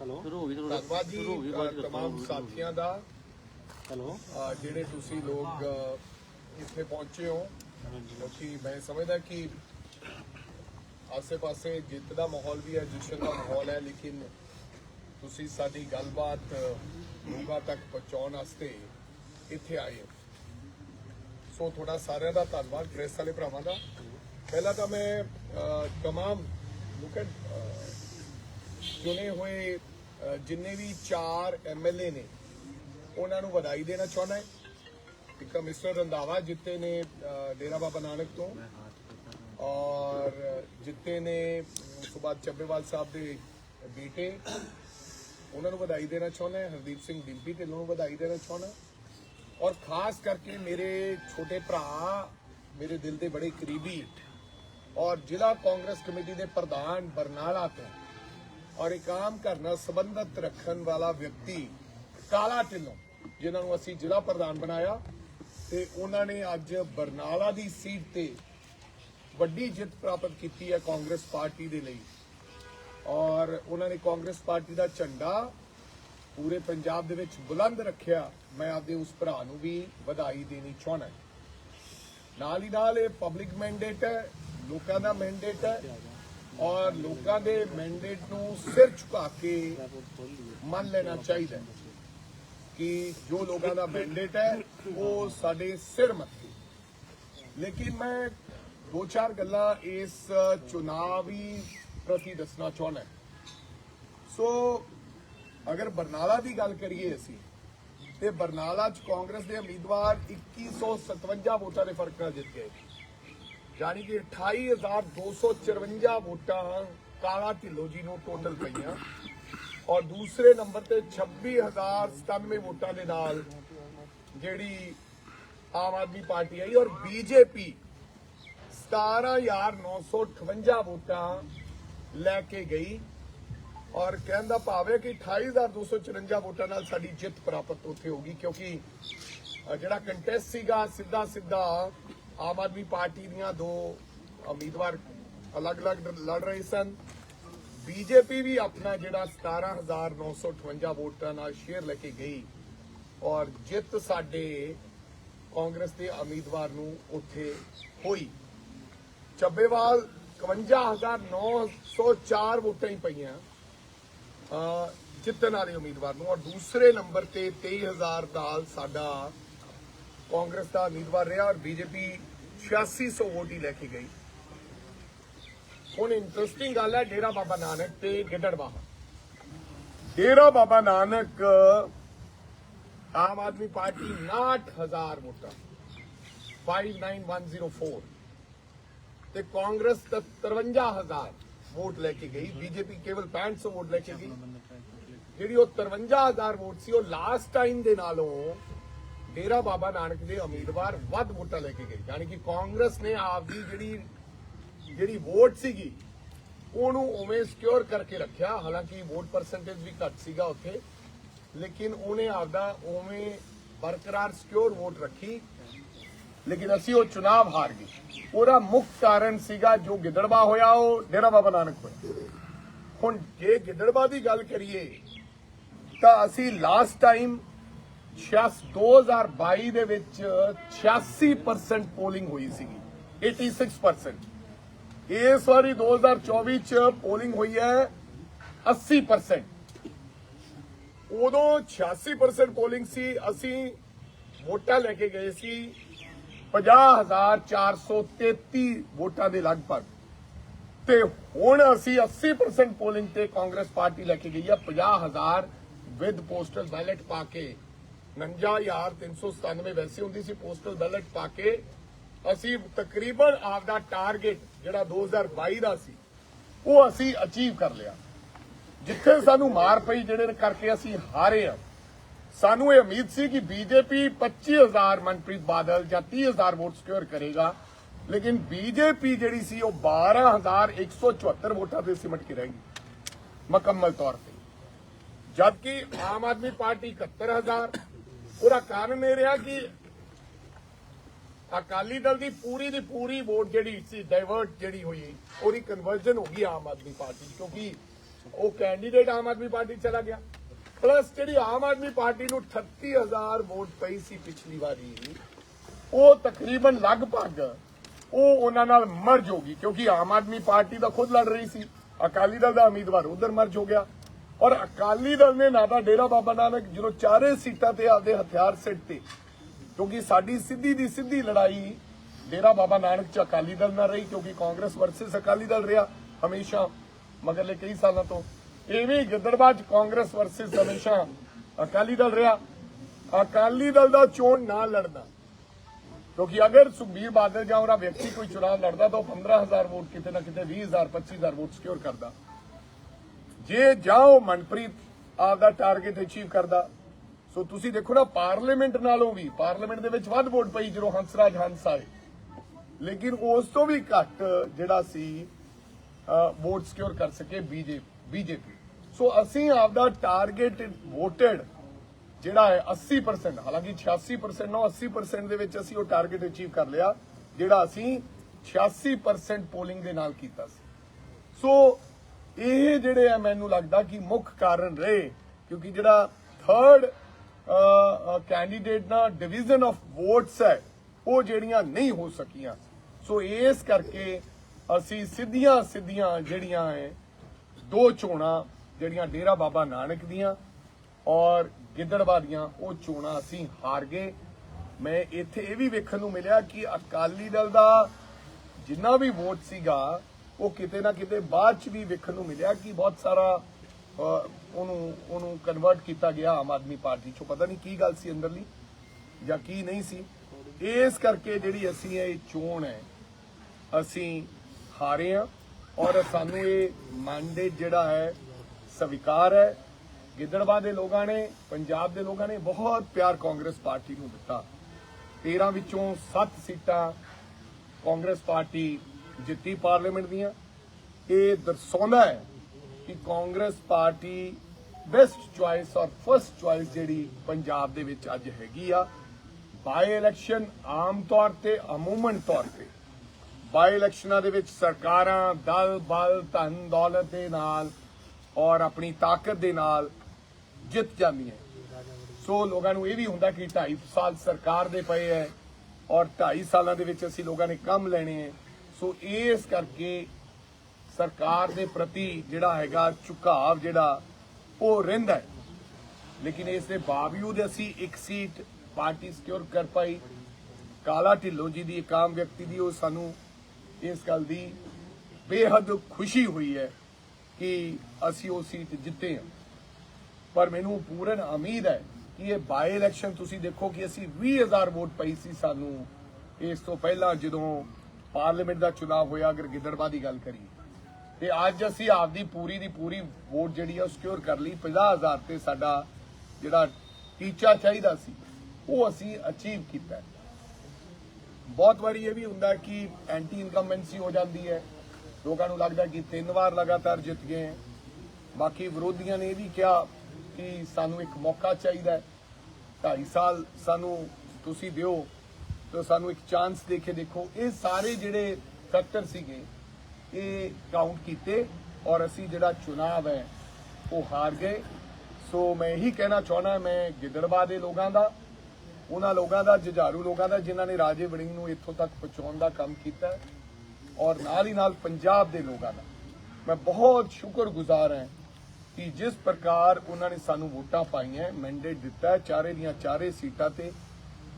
Hello. ਸ਼ੁਰੂ ਹੋ ਗਈ ਧੰਨਵਾਦ ਜੀ ਸ਼ੁਰੂ ਹੋ ਗਈ ਅ, ਬਾਅਦ ਚ ਤਮਾਮ ਦੱਸੋ। ਸਾਥੀਆਂ ਦਾ। ਹੈਲੋ। ਅ, ਜਿਹੜੇ ਤੁਸੀਂ ਲੋਕ ਅ, ਇੱਥੇ ਪਹੁੰਚੇ ਹੋ ਕਿਉਂਕਿ ਮੈਂ ਸਮਝਦਾ ਕਿ ਆਸੇ-ਪਾਸੇ ਜਿੱਤ ਦਾ ਮਾਹੌਲ ਵੀ ਹੈ ਜਸ਼ਨ ਦਾ ਮਾਹੌਲ ਹੈ ਲੇਕਿਨ ਤੁਸੀਂ ਸਾਡੀ ਗੱਲਬਾਤ ਲੋਕਾਂ ਤੱਕ ਪਹੁੰਚਾਉਣ ਵਾਸਤੇ ਇੱਥੇ ਆਏ ਹੋ। ਸੋ ਤੁਹਾਡਾ ਸਾਰਿਆਂ ਦਾ ਧੰਨਵਾਦ ਪ੍ਰੈਸ ਵਾਲੇ ਭਰਾਵਾਂ ਦਾ। ਪਹਿਲਾਂ ਤਾਂ ਮੈਂ ਅ, ਤਮਾਮ ਲੁੱਕ ਐਟ ਚੁਣੇ ਹੋਏ ਜਿੰਨੇ ਵੀ ਚਾਰ ਐਮਐਲਏ ਨੇ, ਉਹਨਾਂ ਨੂੰ ਵਧਾਈ ਦੇਣਾ ਚਾਹੁੰਦਾ ਹੈ। ਇੱਕ ਮਿਸਟਰ ਰੰਧਾਵਾ ਜਿੱਤੇ ਨੇ ਡੇਰਾ ਬਾਬਾ ਨਾਨਕ ਤੋਂ, ਔਰ ਜਿੱਤੇ ਨੇ ਉਸ ਚੱਬੇਵਾਲ ਸਾਹਿਬ ਦੇ ਬੇਟੇ। ਉਹਨਾਂ ਨੂੰ ਵਧਾਈ ਦੇਣਾ ਚਾਹੁੰਦਾ ਹੈ। ਹਰਦੀਪ ਸਿੰਘ ਡਿੰਪੀ ਢਿੱਲੋਂ ਨੂੰ ਵਧਾਈ ਦੇਣਾ ਚਾਹੁੰਦਾ ਔਰ ਖਾਸ ਕਰਕੇ ਮੇਰੇ ਛੋਟੇ ਭਰਾ, ਮੇਰੇ ਦਿਲ ਦੇ ਬੜੇ ਕਰੀਬੀ ਔਰ ਜ਼ਿਲ੍ਹਾ ਕਾਂਗਰਸ ਕਮੇਟੀ ਦੇ ਪ੍ਰਧਾਨ ਬਰਨਾਲਾ ਤੋਂ ਔਰ ਇਹ ਆਮ ਕਰਨਾ ਨਾਲ ਸੰਬੰਧਤ ਰੱਖਣ ਵਾਲਾ ਵਿਅਕਤੀ ਕਾਲਾ ਢਿੱਲੋਂ, ਜਿਨ੍ਹਾਂ ਨੂੰ ਅਸੀਂ ਜ਼ਿਲ੍ਹਾ ਪ੍ਰਧਾਨ ਬਣਾਇਆ ਤੇ ਉਹਨਾਂ ਨੇ ਅੱਜ ਬਰਨਾਲਾ ਦੀ ਸੀਟ ਤੇ ਵੱਡੀ ਜਿੱਤ ਪ੍ਰਾਪਤ ਕੀਤੀ ਹੈ ਕਾਂਗਰਸ ਪਾਰਟੀ ਦੇ ਲਈ। ਔਰ ਉਹਨਾਂ ਨੇ ਕਾਂਗਰਸ ਪਾਰਟੀ ਦਾ ਝੰਡਾ ਪੂਰੇ ਪੰਜਾਬ ਦੇ ਵਿੱਚ ਬੁਲੰਦ ਰੱਖਿਆ। ਮੈਂ ਆਪਦੇ ਉਸ ਭਰਾ ਨੂੰ ਵੀ ਵਧਾਈ ਦੇਣੀ ਚਾਹੁੰਦਾ ਨਾਲ ਹੀ ਨਾਲ ਇਹ ਪਬਲਿਕ ਮੈਂਡੇਟ ਹੈ, ਲੋਕਾਂ ਦਾ ਮੈਂਡੇਟ ਹੈ। ਔਰ ਲੋਕਾਂ ਦੇ ਮੈਂਡੇਟ ਨੂੰ ਸਿਰ ਝੁਕਾ ਕੇ ਮੰਨ ਲੈਣਾ ਚਾਹੀਦਾ ਕਿ ਜੋ ਲੋਕਾਂ ਦਾ ਮੈਂਡੇਟ ਹੈ, ਉਹ ਸਾਡੇ ਸਿਰ ਮੱਥੇ। ਲੇਕਿਨ ਮੈਂ ਦੋ ਚਾਰ ਗੱਲਾਂ ਇਸ ਚੁਣਾਵੀ ਪ੍ਰਤੀ ਦੱਸਣਾ ਚਾਹੁੰਦਾ ਸੋ ਅਗਰ ਬਰਨਾਲਾ ਦੀ ਗੱਲ ਕਰੀਏ ਅਸੀਂ, ਤੇ ਬਰਨਾਲਾ ਚ ਕਾਂਗਰਸ ਦੇ ਉਮੀਦਵਾਰ 2157 ਵੋਟਾਂ ਦੇ ਫ਼ਰਕ ਨਾਲ ਜਿੱਤ ਗਏ ਯਾਨੀ ਕਿ 28254 ਵੋਟਾਂ ਕਾਲਾ ਢਿੱਲੋਂ ਜੀ ਨੂੰ ਟੋਟਲ ਪਈਆਂ। ਔਰ ਦੂਸਰੇ ਨੰਬਰ ਤੇ 26097 ਵੋਟਾਂ ਦੇ ਨਾਲ ਜਿਹੜੀ ਆਮ ਆਦਮੀ ਪਾਰਟੀ ਆਈ ਔਰ ਬੀਜੇਪੀ 17958 ਵੋਟਾਂ ਲੈ ਕੇ ਗਈ। ਔਰ ਕਹਿਣ ਦਾ ਭਾਵ ਹੈ ਕਿ 28254 ਵੋਟਾਂ ਨਾਲ ਸਾਡੀ ਜਿੱਤ ਪ੍ਰਾਪਤ ਉੱਥੇ ਹੋਗੀ ਕਿਉਂਕਿ ਜਿਹੜਾ ਕੰਟੈਸਟ ਸੀਗਾ ਸਿੱਧਾ ਸਿੱਧਾ ਆਮ ਆਦਮੀ ਪਾਰਟੀ ਦੀਆਂ ਦੋ ਉਮੀਦਵਾਰ ਅਲੱਗ-ਅਲੱਗ ਲੜ ਰਹੇ ਸਨ। ਬੀਜੇਪੀ ਵੀ ਆਪਣਾ ਜਿਹੜਾ 17958 ਵੋਟਾਂ ਨਾਲ ਸ਼ੇਅਰ ਲੈ ਕੇ ਗਈ ਔਰ ਜਿੱਤ ਸਾਡੇ ਕਾਂਗਰਸ ਦੇ ਉਮੀਦਵਾਰ ਨੂੰ ਉੱਥੇ ਹੋਈ। ਚੱਬੇਵਾਲ 51904 ਵੋਟਾਂ ਹੀ ਪਈਆਂ ਜਿੱਤਣ ਵਾਲੇ ਉਮੀਦਵਾਰ ਨੂੰ। ਔਰ ਦੂਸਰੇ ਨੰਬਰ ਤੇ 23000 ਨਾਲ ਸਾਡਾ ਕਾਂਗਰਸ ਦਾ ਉਮੀਦਵਾਰ ਰਿਹਾ ਔਰ ਬੀਜੇਪੀ 8600 ਵੋਟ ਹੀ ਲੈ ਕੇ ਗਈ। ਹੁਣ ਇੰਟਰਸਟਿੰਗ ਗੱਲ ਹੈ, ਡੇਰਾ ਬਾਬਾ ਨਾਨਕ ਤੇ ਗਿੱਦੜਬਾਹਾ ਡੇਰਾ ਬਾਬਾ ਨਾਨਕ, ਆਮ ਆਦਮੀ ਪਾਰਟੀ 69000 ਵੋਟਾਂ। 59104 ਤੇ ਕਾਂਗਰਸ ਤਾਂ 53000 ਵੋਟ ਲੈ ਕੇ ਗਈ। ਬੀਜੇਪੀ ਕੇਵਲ 6500 ਵੋਟ ਲੈ ਕੇ ਗਈ। ਜਿਹੜੀ ਉਹ 53000 ਵੋਟ ਸੀ, ਉਹ ਲਾਸਟ ਟਾਈਮ ਦੇ ਨਾਲੋਂ ਡੇਰਾ ਬਾਬਾ ਨਾਨਕ ਦੇ ਉਮੀਦਵਾਰ ਵੱਧ ਵੋਟਾਂ ਲੈ ਕੇ ਗਏ। ਯਾਨੀ ਕਿ ਕਾਂਗਰਸ ਨੇ ਆਪਦੀ ਜਿਹੜੀ ਜਿਹੜੀ ਵੋਟ ਸੀਗੀ, ਉਹਨੂੰ ਉਵੇਂ ਸਿਕਿਉਰ ਕਰਕੇ ਰੱਖਿਆ। ਹਾਲਾਂਕਿ ਵੋਟ ਪਰਸੈਂਟੇਜ ਵੀ ਘੱਟ ਸੀਗਾ ਉੱਥੇ, ਲੇਕਿਨ ਉਹਨੇ ਆਪਦਾ ਉਵੇਂ ਬਰਕਰਾਰ ਸਿਕਿਉਰ ਵੋਟ ਰੱਖੀ। ਲੇਕਿਨ ਅਸੀਂ ਉਹ ਚੁਣਾਵ ਹਾਰ ਗਏ। ਉਹਦਾ ਮੁੱਖ ਕਾਰਨ ਸੀਗਾ ਜੋ ਗਿੱਦੜਬਾ ਹੋਇਆ, ਉਹ ਡੇਰਾ ਬਾਬਾ ਨਾਨਕ ਹੋਇਆ। ਹੁਣ ਜੇ ਗਿੱਦੜਬਾ ਦੀ ਗੱਲ ਕਰੀਏ, ਤਾਂ ਅਸੀਂ ਲਾਸਟ ਟਾਈਮ 2022 ਦੇ ਵਿੱਚ 86% ਪੋਲਿੰਗ ਹੋਈ ਸੀਗੀ 86% ਇਸ ਵਾਰੀ 2024 ਚ ਪੋਲਿੰਗ ਹੋਈ ਹੈ 80% ਉਦੋਂ 86% ਪੋਲਿੰਗ ਸੀ, ਅਸੀਂ ਵੋਟਾਂ ਲੈ ਕੇ ਗਏ ਸੀ 50433 ਵੋਟਾਂ ਦੇ ਲਗਭਗ। ਤੇ ਹੁਣ ਅਸੀਂ 80% ਪੋਲਿੰਗ ਤੇ ਕਾਂਗਰਸ ਪਾਰਟੀ ਲੈ ਕੇ ਗਈ ਆ 50000 ਵਿਦ ਪੋਸਟਲ ਬੈਲਟ ਪਾ ਕੇ। 59397 ਵੈਸੇ ਹੁੰਦੀ ਸੀ ਪੋਸਟਲ ਬੈਲਟ ਪਾ ਕੇ। ਅਸੀਂ ਤਕਰੀਬਨ ਆਪਦਾ ਟਾਰਗੇਟ ਜਿਹੜਾ 2022 ਦਾ ਸੀ, ਉਹ ਅਸੀਂ ਅਚੀਵ ਕਰ ਲਿਆ। ਜਿੱਥੇ ਸਾਨੂੰ ਮਾਰ ਪਈ ਜਿਹੜੇ ਕਰਕੇ ਅਸੀਂ ਹਾਰੇ ਆ ਸਾਨੂੰ ਇਹ ਉਮੀਦ ਸੀ ਕਿ ਬੀਜੇਪੀ 25000 ਮਨਪ੍ਰੀਤ ਬਾਦਲ ਜਾਂ 30000 ਵੋਟ ਸਿਕਿਉਰ ਕਰੇਗਾ। ਲੇਕਿਨ ਬੀਜੇਪੀ ਜਿਹੜੀ ਸੀ, ਉਹ 12174 ਵੋਟਾਂ ਤੇ ਸਿਮਟ ਕੇ ਰਹਿ ਗਈ ਮੁਕੰਮਲ ਤੌਰ ਤੇ। ਜਦਕਿ ਆਮ ਆਦਮੀ ਪਾਰਟੀ 71000 ਉਹਦਾ ਕਾਰਨ ਇਹ ਰਿਹਾ ਕਿ ਅਕਾਲੀ ਦਲ ਦੀ ਪੂਰੀ ਦੀ ਪੂਰੀ ਵੋਟ ਜਿਹੜੀ ਸੀ ਡਾਇਵਰਟ ਜਿਹੜੀ ਹੋਈ, ਉਹਦੀ ਕਨਵਰਜਨ ਹੋ ਗਈ ਆਮ ਆਦਮੀ ਪਾਰਟੀ ਕਿਉਂਕਿ ਉਹ ਕੈਂਡੀਡੇਟ ਆਮ ਆਦਮੀ ਪਾਰਟੀ ਚਲਾ ਗਿਆ। ਪਲੱਸ ਜਿਹੜੀ ਆਮ ਆਦਮੀ ਪਾਰਟੀ ਨੂੰ 38000 ਵੋਟ ਪਈ ਸੀ ਪਿਛਲੀ ਵਾਰੀ, ਉਹ ਤਕਰੀਬਨ ਲਗਭਗ ਉਹ ਉਹਨਾਂ ਨਾਲ ਮਰਜ ਹੋ ਗਈ, ਕਿਉਂਕਿ ਆਮ ਆਦਮੀ ਪਾਰਟੀ ਦਾ ਖੁਦ ਲੜ ਰਹੀ ਸੀ। ਅਕਾਲੀ ਦਲ ਦਾ ਉਮੀਦਵਾਰ ਉਧਰ ਮਰਜ ਹੋ ਗਿਆ। ਔਰ ਅਕਾਲੀ ਦਲ ਨੇ ਨਾ ਤਾਂ ਡੇਰਾ ਬਾਬਾ ਨਾਨਕ ਜਦੋਂ ਚਾਰੇ ਸੀਟਾਂ ਤੇ ਆਪਦੇ ਹਥਿਆਰ ਸਿੱਟ ਤੇ, ਕਿਉਂਕਿ ਸਾਡੀ ਸਿੱਧੀ ਦੀ ਸਿੱਧੀ ਲੜਾਈ ਡੇਰਾ ਬਾਬਾ ਨਾਨਕ ਚ ਅਕਾਲੀ ਦਲ ਨਾਲ ਰਹੀ, ਕਿਉਂਕਿ ਕਾਂਗਰਸ ਵਰਸਸ ਅਕਾਲੀ ਦਲ ਰਿਹਾ ਹਮੇਸ਼ਾ, ਮਗਰਲੇ ਕਈ ਸਾਲਾਂ ਤੋਂ। ਐਵੇਂ ਹੀ ਚ ਕਾਂਗਰਸ ਵਰਸਸ ਹਮੇਸ਼ਾ ਅਕਾਲੀ ਦਲ ਰਿਹਾ। ਅਕਾਲੀ ਦਲ ਦਾ ਚੋਣ ਨਾ ਲੜਦਾ ਕਿਉਂਕਿ ਅਗਰ ਸੁਖਬੀਰ ਬਾਦਲ ਜਾਂ ਉਹਦਾ ਵਿਅਕਤੀ ਕੋਈ ਚੁਣਾਵ ਲੜਦਾ ਤਾਂ ਉਹ 15000 ਵੋਟ ਕਿਤੇ ਨਾ ਕਿਤੇ 20000 25000 ਵੋਟ ਸਿਕਿਉਰ ਕਰਦਾ। ਜੇ ਜਾਓ ਮਨਪ੍ਰੀਤ, ਆਪਦਾ ਟਾਰਗੇਟ ਅਚੀਵ ਕਰਦਾ। ਸੋ ਤੁਸੀਂ ਦੇਖੋ ਨਾ ਪਾਰਲੀਮੈਂਟ ਨਾਲੋਂ ਵੀ ਪਾਰਲੀਮੈਂਟ ਦੇ ਵਿੱਚ ਵੱਧ ਵੋਟ ਪਈ ਜਦੋਂ ਹੰਸਰਾਜ ਹੰਸ ਆਏ। ਲੇਕਿਨ ਉਸ ਤੋਂ ਵੀ ਘੱਟ ਜਿਹੜਾ ਸੀ ਵੋਟ ਸਿਕਿਉਰ ਕਰ ਸਕੇ ਬੀਜੇਪੀ। ਸੋ ਅਸੀਂ ਆਪਦਾ ਟਾਰਗੇਟ ਵੋਟਡ ਜਿਹੜਾ ਹੈ 80% ਹਾਲਾਂਕਿ 86% ਨਾ 80% ਦੇ ਵਿੱਚ ਅਸੀਂ ਉਹ ਟਾਰਗੇਟ ਅਚੀਵ ਕਰ ਲਿਆ, ਜਿਹੜਾ ਅਸੀਂ 86% ਪੋਲਿੰਗ ਦੇ ਨਾਲ ਕੀਤਾ ਸੀ। ਸੋ ਇਹ ਜਿਹੜੇ ਆ, ਮੈਨੂੰ ਲੱਗਦਾ ਕਿ ਮੁੱਖ ਕਾਰਨ ਰਹੇ, ਕਿਉਂਕਿ ਜਿਹੜਾ ਥਰਡ ਕੈਂਡੀਡੇਟ ਨਾ ਡਿਵੀਜ਼ਨ ਆਫ ਵੋਟਸ ਹੈ, ਉਹ ਜਿਹੜੀਆਂ ਨਹੀਂ ਹੋ ਸਕੀਆਂ। ਸੋ ਇਸ ਕਰਕੇ ਅਸੀਂ ਸਿੱਧੀਆਂ ਸਿੱਧੀਆਂ ਜਿਹੜੀਆਂ ਹੈ ਦੋ ਚੋਣਾਂ ਜਿਹੜੀਆਂ ਡੇਰਾ ਬਾਬਾ ਨਾਨਕ ਦੀਆਂ ਔਰ ਗਿੱਦੜਬਾਹ ਦੀਆਂ, ਉਹ ਚੋਣਾਂ ਅਸੀਂ ਹਾਰ ਗਏ। ਮੈਂ ਇੱਥੇ ਇਹ ਵੀ ਵੇਖਣ ਨੂੰ ਮਿਲਿਆ ਕਿ ਅਕਾਲੀ ਦਲ ਦਾ ਜਿੰਨਾ ਵੀ ਵੋਟ ਸੀਗਾ ਉਹ ਕਿਤੇ ਨਾ ਕਿਤੇ ਬਾਅਦ ਚ ਵੀ ਵੇਖਣ ਨੂੰ ਮਿਲਿਆ ਕਿ ਬਹੁਤ ਸਾਰਾ ਉਹਨੂੰ ਉਹਨੂੰ ਕਨਵਰਟ ਕੀਤਾ ਗਿਆ ਆਮ ਆਦਮੀ ਪਾਰਟੀ ਚੋਂ। ਪਤਾ ਨਹੀਂ ਕੀ ਗੱਲ ਸੀ ਅੰਦਰਲੀ ਜਾਂ ਕੀ ਨਹੀਂ ਸੀ। ਇਸ ਕਰਕੇ ਜਿਹੜੀ ਅਸੀਂ ਇਹ ਚੋਣ ਹੈ, ਅਸੀਂ ਹਾਰੇ ਆ ਔਰ ਸਾਨੂੰ ਇਹ ਮੈਂਡੇਟ ਜਿਹੜਾ ਹੈ, ਸਵੀਕਾਰ ਹੈ। ਗਿੱਦੜਵਾ ਦੇ ਲੋਕਾਂ ਨੇ, ਪੰਜਾਬ ਦੇ ਲੋਕਾਂ ਨੇ ਬਹੁਤ ਪਿਆਰ ਕਾਂਗਰਸ ਪਾਰਟੀ ਨੂੰ ਦਿੱਤਾ। 13 ਵਿੱਚੋਂ 7 ਸੀਟਾਂ ਕਾਂਗਰਸ ਪਾਰਟੀ ਜਿੱਤੀ ਪਾਰਲੀਮੈਂਟ ਦੀਆਂ, ਇਹ ਦਰਸਾਉਂਦਾ ਹੈ ਕਿ ਕਾਂਗਰਸ ਪਾਰਟੀ ਬੈਸਟ ਚੁਆਇਸ ਔਰ ਫਰਸਟ ਚੁਆਇਸ ਜਿਹੜੀ ਪੰਜਾਬ ਦੇ ਵਿੱਚ ਅੱਜ ਹੈਗੀ ਆ ਬਾਈ ਇਲੈਕਸ਼ਨ ਆਮ ਤੌਰ ਤੇ, ਅਮੂਮਨ ਤੌਰ ਤੇ ਬਾਈ ਇਲੈਕਸ਼ਨਾਂ ਦੇ ਵਿੱਚ ਸਰਕਾਰਾਂ ਦਲ, ਬਲ, ਧਨ, ਦੌਲਤ ਦੇ ਨਾਲ ਔਰ ਆਪਣੀ ਤਾਕਤ ਦੇ ਨਾਲ ਜਿੱਤ ਜਾਂਦੀਆਂ ਸੋ ਲੋਕਾਂ ਨੂੰ ਇਹ ਵੀ ਹੁੰਦਾ ਕਿ 2.5 ਸਾਲ ਸਰਕਾਰ ਦੇ ਪਏ ਹੈ ਔਰ 2.5 ਸਾਲਾਂ ਦੇ ਵਿੱਚ ਅਸੀਂ ਲੋਕਾਂ ਨੇ ਕੰਮ ਲੈਣੇ ਹੈ। ਸੋ ਇਸ ਕਰਕੇ ਸਰਕਾਰ ਦੇ ਪ੍ਰਤੀ ਜਿਹੜਾ ਹੈਗਾ ਝੁਕਾਵ ਜਿਹੜਾ, ਉਹ ਰਹਿੰਦਾ ਹੈ। ਲੇਕਿਨ ਇਸ ਦੇ ਬਾਵਜੂਦ ਅਸੀਂ ਇੱਕ ਸੀਟ ਪਾਰਟੀ ਸਿਕਿਉਰ ਕਰ ਪਾਈ। ਕਾਲਾ ਢਿੱਲੋਂ ਜੀ ਦੀ ਇੱਕ ਆਮ ਵਿਅਕਤੀ ਦੀ ਉਹ ਸਾਨੂੰ ਇਸ ਗੱਲ ਦੀ ਬੇਹੱਦ ਖੁਸ਼ੀ ਹੋਈ ਹੈ ਕਿ ਅਸੀਂ ਉਹ ਸੀਟ ਜਿੱਤੇ ਹਾਂ। ਪਰ ਮੈਨੂੰ ਪੂਰਨ ਉਮੀਦ ਹੈ ਕਿ ਇਹ ਬਾਈ ਇਲੈਕਸ਼ਨ ਤੁਸੀਂ ਦੇਖੋ ਕਿ ਅਸੀਂ 20000 ਵੋਟ ਪਈ ਸੀ ਸਾਨੂੰ। ਇਸ ਤੋਂ ਪਹਿਲਾਂ ਜਦੋਂ ਪਾਰਲੀਮੈਂਟ ਦਾ ਚੁਣਾਵ ਹੋਇਆ, ਅਗਰ ਗਿੱਦੜਬਾ ਦੀ ਗੱਲ ਕਰੀਏ। ਤੇ ਅੱਜ ਅਸੀਂ ਆਪਦੀ ਪੂਰੀ ਦੀ ਪੂਰੀ ਵੋਟ ਜਿਹੜੀ ਆ ਸਿਕਿਉਰ ਕਰ ਲਈ। 50000 ਤੇ ਸਾਡਾ ਜਿਹੜਾ ਟੀਚਾ ਚਾਹੀਦਾ ਸੀ, ਉਹ ਅਸੀਂ ਅਚੀਵ ਕੀਤਾ। ਬਹੁਤ ਵਾਰੀ ਇਹ ਵੀ ਹੁੰਦਾ ਕਿ ਐਂਟੀ ਇਨਕਮਬੈਂਸੀ ਹੋ ਜਾਂਦੀ ਹੈ। ਲੋਕਾਂ ਨੂੰ ਲੱਗਦਾ ਕਿ ਤਿੰਨ ਵਾਰ ਲਗਾਤਾਰ ਜਿੱਤ ਗਏ ਬਾਕੀ ਵਿਰੋਧੀਆਂ ਨੇ ਇਹ ਵੀ ਕਿਹਾ ਕਿ ਸਾਨੂੰ ਇੱਕ ਮੌਕਾ ਚਾਹੀਦਾ ਹੈ। 2.5 ਸਾਲ ਸਾਨੂੰ ਤੁਸੀਂ ਦਿਓ। ਤੇ ਸਾਨੂੰ ਇੱਕ ਚਾਂਸ ਦੇ ਕੇ ਦੇਖੋ, ਇਹ ਸਾਰੇ ਜਿਹੜੇ ਫੈਕਟਰ ਸੀਗੇ, ਇਹ ਕਾਊਂਟ ਕੀਤੇ ਔਰ ਅਸੀਂ ਜਿਹੜਾ ਚੁਣਾਵ ਹੈ, ਉਹ ਹਾਰ ਗਏ। ਸੋ ਮੈਂ ਇਹੀ ਕਹਿਣਾ ਚਾਹਣਾ ਮੈਂ ਗਿੱਦੜਵਾ ਦੇ ਲੋਕਾਂ ਦਾ, ਉਹਨਾਂ ਲੋਕਾਂ ਦਾ, ਜੁਝਾਰੂ ਲੋਕਾਂ ਦਾ, ਜਿਨ੍ਹਾਂ ਨੇ ਰਾਜੇ ਵੜਿੰਗ ਨੂੰ ਇੱਥੋਂ ਤੱਕ ਪਹੁੰਚਾਉਣ ਦਾ ਕੰਮ ਕੀਤਾ ਔਰ ਨਾਲ ਹੀ ਨਾਲ ਪੰਜਾਬ ਦੇ ਲੋਕਾਂ ਦਾ। ਮੈਂ ਬਹੁਤ ਸ਼ੁਕਰਗੁਜ਼ਾਰ ਹਾਂ ਕਿ ਜਿਸ ਪ੍ਰਕਾਰ ਉਹਨਾਂ ਨੇ ਸਾਨੂੰ ਵੋਟਾਂ ਪਾਈਆਂ ਮੈਂਡੇਟ ਦਿੱਤਾ ਚਾਰੇ ਦੀਆਂ ਚਾਰੇ ਸੀਟਾਂ ਤੇ,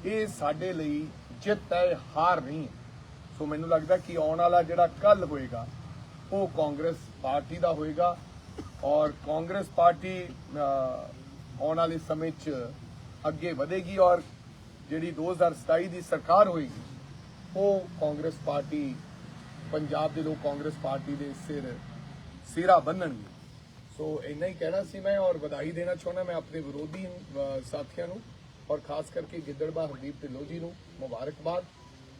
ਇਹ ਸਾਡੇ ਲਈ ਜਿੱਤ ਹੈ, ਹਾਰ ਨਹੀਂ। ਸੋ ਮੈਨੂੰ ਲੱਗਦਾ ਕਿ ਆਉਣ ਵਾਲਾ ਜਿਹੜਾ ਕੱਲ ਹੋਏਗਾ, ਉਹ ਕਾਂਗਰਸ ਪਾਰਟੀ ਦਾ ਹੋਏਗਾ ਔਰ ਕਾਂਗਰਸ ਪਾਰਟੀ ਆਉਣ ਵਾਲੇ ਸਮੇਂ 'ਚ ਅੱਗੇ ਵਧੇਗੀ ਔਰ ਜਿਹੜੀ 2027 ਦੀ ਸਰਕਾਰ ਹੋਏਗੀ, ਉਹ ਕਾਂਗਰਸ ਪਾਰਟੀ, ਪੰਜਾਬ ਦੇ ਲੋਕ ਕਾਂਗਰਸ ਪਾਰਟੀ ਦੇ ਸਿਰ ਸਿਰਾ ਬੰਨਣਗੇ। ਸੋ ਇੰਨਾ ਹੀ ਕਹਿਣਾ ਸੀ ਮੈਂ ਔਰ ਵਧਾਈ ਦੇਣਾ ਚਾਹੁੰਦਾ ਮੈਂ ਆਪਣੇ ਵਿਰੋਧੀ ਸਾਥੀਆਂ ਨੂੰ। ਔਰ ਖਾਸ ਕਰਕੇ ਗਿੱਦੜਬਾ ਹਰਦੀਪ ਢਿੱਲੋਂ ਜੀ ਨੂੰ ਮੁਬਾਰਕਬਾਦ।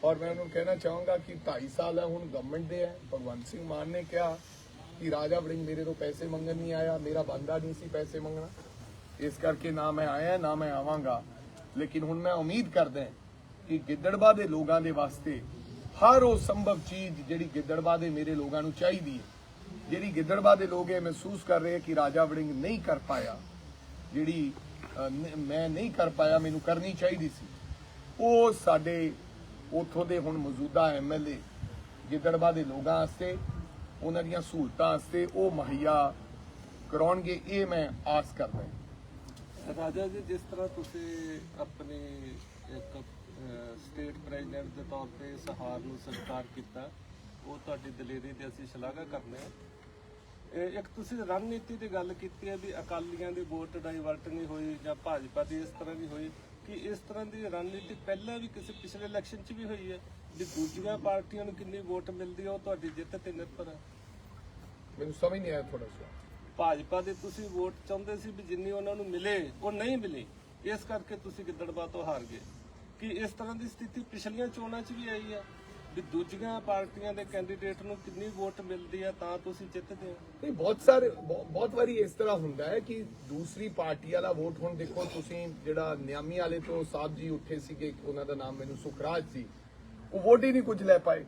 ਔਰ ਮੈਂ ਉਹਨੂੰ ਕਹਿਣਾ ਚਾਹਾਂਗਾ ਕਿ 2.5 ਸਾਲ ਹੈ, ਹੁਣ ਗਵਰਨਮੈਂਟ ਦੇ ਹੈ। ਭਗਵੰਤ ਸਿੰਘ ਮਾਨ ਨੇ ਕਿਹਾ ਕਿ ਰਾਜਾ ਵੜਿੰਗ ਮੇਰੇ ਤੋਂ ਪੈਸੇ ਮੰਗਣ ਨਹੀਂ ਆਇਆ, ਮੇਰਾ ਬੰਦਾ ਨਹੀਂ ਸੀ ਪੈਸੇ ਮੰਗਣਾ। ਇਸ ਕਰਕੇ ਨਾ ਮੈਂ ਆਇਆ, ਨਾ ਮੈਂ ਆਵਾਂਗਾ। ਲੇਕਿਨ ਹੁਣ ਮੈਂ ਉਮੀਦ ਕਰਦਾ ਕਿ ਗਿੱਦੜਬਾਹ ਦੇ ਲੋਕਾਂ ਦੇ ਵਾਸਤੇ ਹਰ ਉਹ ਸੰਭਵ ਚੀਜ਼ ਜਿਹੜੀ ਗਿੱਦੜਬਾ ਦੇ ਮੇਰੇ ਲੋਕਾਂ ਨੂੰ ਚਾਹੀਦੀ ਹੈ। ਜਿਹੜੀ ਗਿੱਦੜਬਾ ਦੇ ਲੋਕ ਇਹ ਮਹਿਸੂਸ ਕਰ ਰਹੇ ਕਿ ਰਾਜਾ ਵੜਿੰਗ ਨਹੀਂ ਕਰ ਪਾਇਆ, ਜਿਹੜੀ ਮੈਂ ਨਹੀਂ ਕਰ ਪਾਇਆ, ਮੈਨੂੰ ਕਰਨੀ ਚਾਹੀਦੀ ਸੀ। ਉਹ ਸਾਡੇ ਉਥੋਂ ਦੇ ਹੁਣ ਮੌਜੂਦਾ ਐਮਐਲਏ ਗਿੱਦੜਬਾਹ ਦੇ ਲੋਕਾਂ ਵਾਸਤੇ, ਉਹਨਾਂ ਦੀਆਂ ਸਹੂਲਤਾਂ ਵਾਸਤੇ ਉਹ ਮੁਹੱਈਆ ਕਰਾਉਣਗੇ, ਇਹ ਮੈਂ ਆਸ ਕਰਦਾ ਹਾਂ। ਰਾਜਾ ਜੀ, ਜਿਸ ਤਰ੍ਹਾਂ ਤੁਸੀਂ ਆਪਣੇ ਇੱਕ ਸਟੇਟ ਪ੍ਰੈਜ਼ੀਡੈਂਟ ਦੇ ਤੌਰ ਤੇ ਸਹਾਰ ਨੂੰ ਸਤਿਕਾਰ ਕੀਤਾ, ਉਹ ਤੁਹਾਡੀ ਦਲੇਰੀ ਤੇ ਅਸੀਂ ਸ਼ਲਾਘਾ ਕਰਦੇ ਹਾਂ। ਇੱਕ ਤੁਸੀਂ ਰਣਨੀਤੀ ਦੀ ਗੱਲ ਕੀਤੀ ਹੈ ਵੀ ਅਕਾਲੀਆਂ ਦੀ ਵੋਟ ਡਾਈਵਰਟ ਨਹੀਂ ਹੋਈ ਜਾਂ ਭਾਜਪਾ ਦੀ ਇਸ ਤਰ੍ਹਾਂ ਦੀ ਹੋਈ ਕਿ ਇਸ ਤਰ੍ਹਾਂ ਦੀ ਰਣਨੀਤੀ ਪਹਿਲਾਂ ਵੀ ਕਿਸੇ ਪਿਛਲੇ ਇਲੈਕਸ਼ਨ 'ਚ ਵੀ ਹੋਈ ਹੈ? ਵੀ ਦੂਜੀਆਂ ਪਾਰਟੀਆਂ ਨੂੰ ਕਿੰਨੀ ਵੋਟ ਮਿਲਦੀ ਹੈ ਉਹ ਤੁਹਾਡੀ ਜਿੱਤ ਤੇ ਨਿਰਭਰ ਹੈ। ਮੈਨੂੰ ਸਮਝ ਨਹੀਂ ਆਇਆ ਥੋੜਾ ਜਿਹਾ। ਭਾਜਪਾ ਦੇ ਤੁਸੀਂ ਵੋਟ ਚਾਹੁੰਦੇ ਸੀ ਵੀ ਜਿੰਨੀ ਉਹਨਾਂ ਨੂੰ ਮਿਲੇ ਉਹ ਨਹੀਂ ਮਿਲੀ ਇਸ ਕਰਕੇ ਤੁਸੀਂ ਗਿੱਦੜਬਾਹ ਤੋਂ ਹਾਰ ਗਏ। ਕਿ ਇਸ ਤਰ੍ਹਾਂ ਦੀ ਸਥਿਤੀ ਪਿਛਲੀਆਂ ਚੋਣਾਂ 'ਚ ਵੀ ਆਈ ਹੈ? ਵੀ ਦੂਜੀਆਂ ਪਾਰਟੀਆਂ ਦੇ ਕੈਂਡੀਡੇਟ ਨੂੰ ਕਿੰਨੀ ਵੋਟ ਮਿਲਦੀ ਹੈ ਤਾਂ ਤੁਸੀਂ ਜਿੱਤਦੇ ਹੋ? ਨਹੀਂ, ਬਹੁਤ ਸਾਰੇ ਬਹੁਤ ਵਾਰੀ ਇਸ ਤਰ੍ਹਾਂ ਹੁੰਦਾ ਹੈ ਕਿ ਦੂਸਰੀ ਪਾਰਟੀ ਵਾਲਾ ਵੋਟ ਹੁਣ ਦੇਖੋ ਤੁਸੀਂ ਜਿਹੜਾ ਨਿਆਮੀ ਵਾਲੇ ਤੋਂ ਸਾਹਿਬ ਜੀ ਉੱਠੇ ਸੀਗੇ ਉਹਨਾਂ ਦਾ ਨਾਮ ਮੈਨੂੰ ਸੁਖਰਾਜ ਸੀ, ਉਹ ਵੋਟ ਹੀ ਨਹੀਂ ਕੁਝ ਲੈ ਪਾਏ।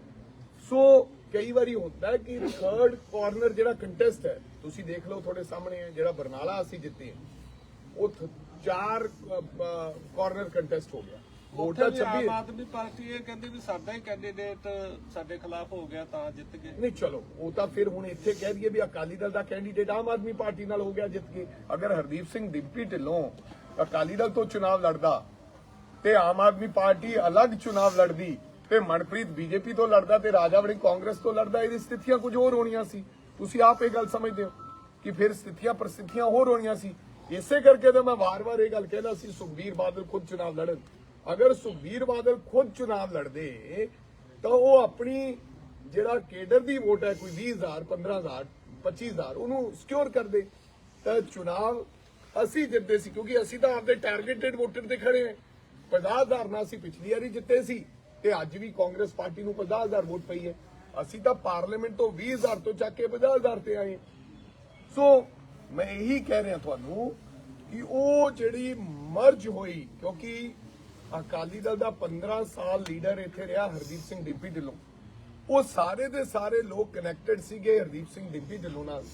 ਸੋ ਕਈ ਵਾਰੀ ਹੁੰਦਾ ਕਿ ਥਰਡ ਕਾਰਨਰ ਜਿਹੜਾ ਕੰਟੈਸਟ ਹੈ, ਤੁਸੀਂ ਦੇਖ ਲਓ ਤੁਹਾਡੇ ਸਾਹਮਣੇ ਹੈ, ਜਿਹੜਾ ਬਰਨਾਲਾ ਅਸੀਂ ਜਿੱਤੇ ਉਹ ਚਾਰ ਕਾਰਨਰ ਕੰਟੈਸਟ ਹੋ ਗਿਆ। ਵੋਟ ਤਾਂ ਵੀ 26 ਆਮ ਆਦਮੀ ਪਾਰਟੀ ਇਹ ਕਹਿੰਦੀ ਵੀ ਸਾਡਾ ਹੀ ਕੈਂਡੀਡੇਟ ਸਾਡੇ ਖਿਲਾਫ ਹੋ ਗਿਆ ਤਾਂ ਜਿੱਤ ਗਏ। ਨਹੀਂ ਚਲੋ ਉਹ ਤਾਂ ਫਿਰ ਹੁਣ ਇੱਥੇ ਕਹਿ ਦਈਏ ਵੀ ਅਕਾਲੀ ਦਲ ਦਾ ਕੈਂਡੀਡੇਟ ਆਮ ਆਦਮੀ ਪਾਰਟੀ ਨਾਲ ਹੋ ਗਿਆ ਜਿੱਤ ਕੇ ਅਗਰ ਹਰਦੀਪ ਸਿੰਘ ਡਿੰਪੀ ਢਿੱਲੋਂ ਅਕਾਲੀ ਦਲ ਤੋਂ ਚੁਣਾਵ ਲੜਦਾ ਤੇ ਆਮ ਆਦਮੀ ਪਾਰਟੀ ਅਲੱਗ ਚੁਣਾਵ ਲੜਦੀ ਤੇ ਮਨਪ੍ਰੀਤ ਬੀਜੇਪੀ ਤੋਂ ਲੜਦਾ ਤੇ ਰਾਜਾ ਵੜਿੰਗ ਕਾਂਗਰਸ ਤੋਂ ਲੜਦਾ ਇਹਦੀ ਸਥਿਤੀਆਂ ਕੁਝ ਹੋਰ ਹੋਣੀਆਂ ਸੀ। ਤੁਸੀਂ ਆਪ ਇਹ ਗੱਲ ਸਮਝਦੇ ਹੋ ਕਿ ਫਿਰ ਸਥਿਤੀਆਂ ਪਰਿਸਥਿਤੀਆਂ ਹੋਰ ਹੋਣੀਆਂ ਸੀ। ਇਸੇ ਕਰਕੇ ਤਾਂ ਮੈਂ ਵਾਰ-ਵਾਰ ਇਹ ਗੱਲ ਕਹਿੰਦਾ ਸੀ ਸੁਖਬੀਰ ਬਾਦਲ ਖੁਦ ਚੁਣਾਵ ਲੜਨ। ਅਗਰ ਸੁਖਬੀਰ ਬਾਦਲ ਖੁਦ ਚੁਣਾਵ ਲੜਦੇ, ਤਾਂ ਉਹ ਆਪਣੀ ਜਿਹੜਾ ਕੇਡਰ ਦੀ ਵੋਟ ਹੈ, ਕੋਈ 20000 15000 25000 ਉਹਨੂੰ ਸਿਕਿਉਰ ਕਰਦੇ। ਤਾਂ ਚੁਣਾਵ ਅਸੀਂ ਜਿੱਤਦੇ ਸੀ, ਕਿਉਂਕਿ ਅਸੀਂ ਤਾਂ ਆਪਦੇ ਟਾਰਗੇਟਡ ਵੋਟਰ ਤੇ ਖੜੇ ਹਾਂ। 50000 ਨਾਲ ਅਸੀਂ ਪਿਛਲੀ ਵਾਰੀ ਜਿੱਤੇ ਸੀ, ਤੇ ਅੱਜ ਵੀ ਕਾਂਗਰਸ ਪਾਰਟੀ ਨੂੰ 50000 ਵੋਟ ਪਈ ਹੈ। ਅਸੀਂ ਤਾਂ ਪਾਰਲੀਮੈਂਟ ਤੋਂ 20000 ਤੋਂ ਚੱਕ ਕੇ 50000 ਤੇ ਆਏ। ਸੋ ਮੈਂ ਇਹੀ ਕਹਿ ਰਿਹਾ ਤੁਹਾਨੂੰ ਕਿ ਉਹ ਜਿਹੜੀ ਮਰਜ ਹੋਈ, ਕਿਉਂਕਿ ਅਕਾਲੀ ਦਲ ਦਾ 15 ਸਾਲ ਲੀਡਰ ਇੱਥੇ ਰਿਹਾ ਹਰਦੀਪ ਸਿੰਘ ਡਿੰਪੀ ਢਿੱਲੋਂ। ਉਹ ਸਾਰੇ ਦੇ ਸਾਰੇ ਲੋਕ ਕਨੈਕਟਡ ਸੀਗੇ ਹਰਦੀਪ ਸਿੰਘ ਡਿੰਪੀ ਢਿੱਲੋਂ ਨਾਲ।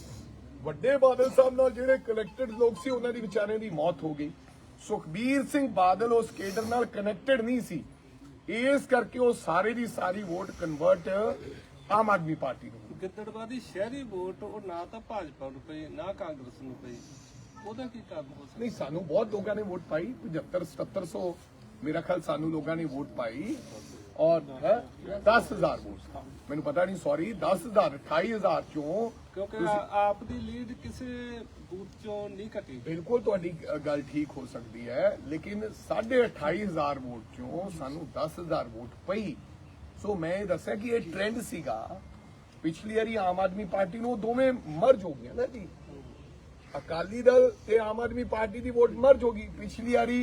ਵੱਡੇ ਬਾਦਲ ਸਾਹਿਬ ਨਾਲ ਜਿਹੜੇ ਕਨੈਕਟਡ ਲੋਕ ਸੀ ਉਹਨਾਂ ਦੀ ਵਿਚਾਰਿਆਂ ਦੀ ਮੌਤ ਹੋ ਗਈ। ਸੁਖਬੀਰ ਸਿੰਘ ਬਾਦਲ ਉਸ ਕੇਡਰ ਨਾਲ ਕਨੈਕਟਡ ਨਹੀਂ ਸੀ। ਇਸ ਕਰਕੇ ਉਹ ਸਾਰੇ ਦੀ ਸਾਰੀ vote convert Aam Aadmi party ਨੂੰ। ਗਿੱਦੜਬਾਹ ਦੀ ਸ਼ਹਿਰੀ ਵੋਟ ਉਹ ਨਾ ਤਾਂ ਭਾਜਪਾ ਨੂੰ ਪਈ ਨਾ ਕਾਂਗਰਸ ਨੂੰ ਪਈ। ਉਹਦਾ ਕੀ ਕਾਰਨ ਹੋ ਸਕਦਾ? ਨਹੀਂ ਸਾਨੂੰ ਬਹੁਤ ਲੋਕਾਂ ਨੇ ਵੋਟ ਪਾਈ 75 7700 ਮੇਰਾ ਖਿਆਲ ਸਾਨੂੰ ਲੋਕਾਂ ਨੇ ਵੋਟ ਪਾਈ ਔਰ ਹੈ 10000 ਵੋਟ ਮੈਨੂੰ ਪਤਾ ਨਹੀਂ ਸੌਰੀ 10000 28000 ਚੋਂ ਕਿਉਂਕਿ ਆਪ ਦੀ ਲੀਡ ਕਿਸੇ ਬੂਥ ਚੋਂ ਨਹੀਂ ਘਟੀ ਬਿਲਕੁਲ ਤੁਹਾਡੀ ਗੱਲ ਠੀਕ ਹੋ ਸਕਦੀ ਹੈ ਲੇਕਿਨ 28500 ਵੋਟ ਚੋਂ ਸਾਨੂੰ 10000 ਵੋਟ ਪਈ ਸੋ ਮੈਂ ਇਹ ਦੱਸਿਆ ਕਿ ਇਹ ਟ੍ਰੈਂਡ ਸੀਗਾ ਪਿਛਲੀ ਵਾਰੀ ਆਮ ਆਦਮੀ ਪਾਰਟੀ ਨੂੰ ਦੋਵੇਂ ਮਰਜ ਹੋ ਗਈਆਂ ਨਾ ਜੀ ਅਕਾਲੀ ਦਲ ਤੇ ਆਮ ਆਦਮੀ ਪਾਰਟੀ ਦੀ ਵੋਟ ਮਰਜ ਹੋ ਗਈ ਪਿਛਲੀ ਵਾਰੀ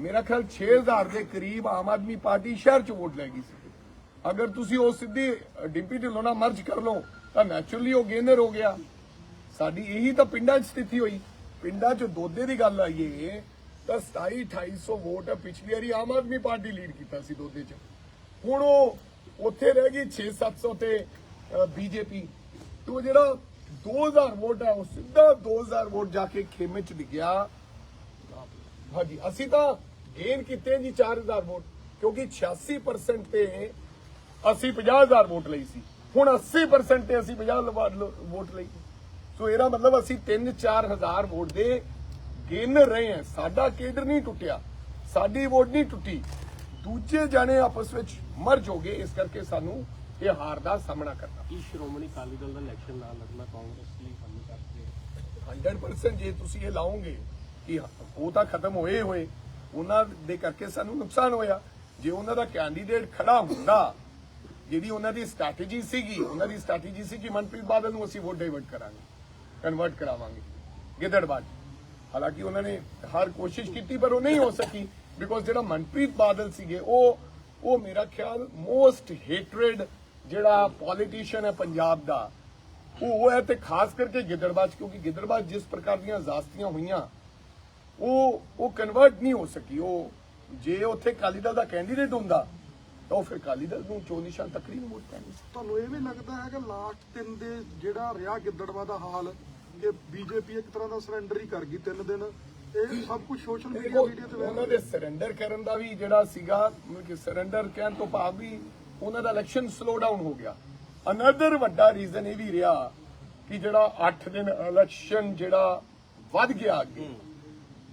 ਮੇਰਾ ਖਿਆਲ 6000 ਦੇ ਕਰੀਬ ਆਮ ਆਦਮੀ ਪਾਰਟੀ ਸ਼ਹਿਰ ਚ ਵੋਟ ਲੈ ਗਈ ਸੀ। ਅਗਰ ਤੁਸੀਂ ਉਹ ਸਿੱਧੀ ਡਿੰਪੀ ਢਿੱਲੋਂ ਨਾਲ ਮਰਜ ਕਰ ਲਓ, ਤਾਂ ਨੈਚੁਰਲੀ ਉਹ ਗੇਨਰ ਹੋ ਗਿਆ। ਸਾਡੀ ਇਹੀ ਤਾਂ ਪਿੰਡਾਂ 'ਚ ਸਥਿਤੀ ਹੋਈ। ਪਿੰਡਾਂ 'ਚ ਦੋਦੇ ਦੀ ਗੱਲ ਆਈਏ, ਤਾਂ 27 2800 ਵੋਟ ਪਿਛਲੀ ਵਾਰੀ ਆਮ ਆਦਮੀ ਪਾਰਟੀ ਲੀਡ ਕੀਤਾ ਸੀ ਦੋਦੇ 'ਚ। ਹੁਣ ਉਹ ਉੱਥੇ ਰਹਿ ਗਈ 6 700 ਤੇ ਬੀਜੇਪੀ। ਤੋਂ ਜਿਹੜਾ 2000 ਵੋਟ ਹੈ ਉਹ ਸਿੱਧਾ 2000 ਵੋਟ ਜਾ ਕੇ ਖੇਮੇ 'ਚ ਡਿੱਗਿਆ। ਹਾਂਜੀ, ਅਸੀਂ ਤਾਂ ਗੇਨ ਕੀਤੇ ਜੀ 4000 ਵੋਟ ਕਿਉਂਕਿ 86% ਤੇ ਅਸੀਂ 50000 ਵੋਟ ਲਈ ਸੀ। ਹੁਣ 80% ਤੇ ਅਸੀਂ 50 ਲਵਾ- ਲ- ਵੋਟ ਲਈ। ਸੋ ਇਹਦਾ ਮਤਲਬ ਅਸੀਂ 3-4000 ਵੋਟ ਦੇ ਗੇਨ ਰਹੇ ਹਾਂ। ਸਾਡਾ ਕੇਡਰ ਨਹੀਂ ਟੁੱਟਿਆ ਸਾਡੀ ਵੋਟ ਨਹੀਂ ਟੁੱਟੀ। ਦੂਜੇ ਜਾਣੇ ਆਪਸ ਵਿੱਚ ਮਰਜ ਹੋ ਗਏ ਇਸ ਕਰਕੇ ਸਾਨੂੰ ਇਹ ਹਾਰ ਦਾ ਸਾਹਮਣਾ ਕਰਨਾ। ਕੀ ਸ਼੍ਰੋਮਣੀ ਅਕਾਲੀ ਦਲ ਦਾ ਇਲੈਕਸ਼ਨ ਨਾ ਲੜਨਾ ਕਾਂਗਰਸ ਲਈ ਹੱਲ ਕਰਦੇ 100% ਜੇ ਤੁਸੀਂ ਇਹ ਲਾਓਗੇ ਕਿ ਉਹ ਤਾਂ ਖਤਮ ਹੋਏ ਹੋਏ। ਉਹਨਾਂ ਦੇ ਕਰਕੇ ਸਾਨੂੰ ਨੁਕਸਾਨ ਹੋਇਆ। ਜੇ ਉਹਨਾਂ ਦਾ ਕੈਂਡੀਡੇਟ ਖੜਾ ਹੁੰਦਾ ਜਿਹੜੀ ਉਹਨਾਂ ਦੀ ਸਟ੍ਰੈਟਜੀ ਸੀਗੀ ਉਹਨਾਂ ਦੀ ਸਟ੍ਰੈਟਜੀ ਸੀ ਕਿ ਮਨਪ੍ਰੀਤ ਬਾਦਲ ਨੂੰ ਅਸੀਂ ਵੋਟ ਡਾਈਵਰਟ ਕਰਾਂਗੇ ਕਨਵਰਟ ਕਰਾਵਾਂਗੇ ਗਿੱਦੜਬਾਜ਼ ਹਾਲਾਂਕਿ ਉਹਨਾਂ ਨੇ ਹਰ ਕੋਸ਼ਿਸ਼ ਕੀਤੀ ਪਰ ਉਹ ਨਹੀਂ ਹੋ ਸਕੀ ਬਿਕੋਜ਼ ਜਿਹੜਾ ਮਨਪ੍ਰੀਤ ਬਾਦਲ ਸੀਗੇ ਉਹ ਉਹ ਮੇਰਾ ਖਿਆਲ ਮੋਸਟ ਹੇਟਰਡ ਜਿਹੜਾ ਪੋਲੀਟੀਸ਼ੀਅਨ ਹੈ ਪੰਜਾਬ ਦਾ ਉਹ ਹੈ ਤੇ ਖਾਸ ਕਰਕੇ ਗਿੱਦੜਬਾਜ 'ਚ, ਕਿਉਂਕਿ ਗਿੱਦੜਬਾਦ ਜਿਸ ਪ੍ਰਕਾਰ ਦੀਆਂ ਜ਼ਾਸਤੀਆਂ ਹੋਈਆਂ ਉਹ ਉਹ ਕਨਵਰਟ ਨਹੀਂ ਹੋ ਸਕੀ। ਉਹ ਜੇ ਉੱਥੇ ਅਕਾਲੀ ਦਲ ਦਾ ਕੈਂਡੀਡੇਟ ਹੁੰਦਾ ਤਾਂ ਉਹ ਫਿਰ ਅਕਾਲੀ ਦਲ ਨੂੰ ਚੋਣ ਨਿਸ਼ਾਨ ਤੱਕੜੀ ਨੂੰ ਵੋਟ ਪੈਣੀ। ਸੀ ਤੁਹਾਨੂੰ ਇਹ ਵੀ ਲੱਗਦਾ ਹੈ ਕਿ ਲਾਸਟ ਤਿੰਨ ਦੇ ਜਿਹੜਾ ਰਿਹਾ ਗਿੱਦੜਵਾ ਦਾ ਹਾਲ ਕਿ ਬੀਜੇਪੀ ਇੱਕ ਤਰ੍ਹਾਂ ਦਾ ਸਰੈਂਡਰ ਹੀ ਕਰ ਗਈ ਤਿੰਨ ਦਿਨ। ਇਹ ਸਭ ਕੁਝ ਸੋਸ਼ਲ ਮੀਡੀਆ ਮੀਡੀਆ ਤੇ ਉਹਨਾਂ ਦੇ ਸਰੈਂਡਰ ਕਰਨ ਦਾ ਵੀ ਜਿਹੜਾ ਸੀਗਾ ਮਤਲਬ ਕਿ ਸਰੈਂਡਰ ਕਹਿਣ ਤੋਂ ਭਾਵ ਵੀ ਉਹਨਾਂ ਦਾ ਇਲੈਕਸ਼ਨ ਸਲੋ ਡਾਊਨ ਹੋ ਗਿਆ। ਅਨਦਰ ਵੱਡਾ ਰੀਜ਼ਨ ਇਹ ਵੀ ਰਿਹਾ ਕਿ ਜਿਹੜਾ 8 ਦਿਨ ਇਲੈਕਸ਼ਨ ਜਿਹੜਾ ਵੱਧ ਗਿਆ ਅੱਗੇ।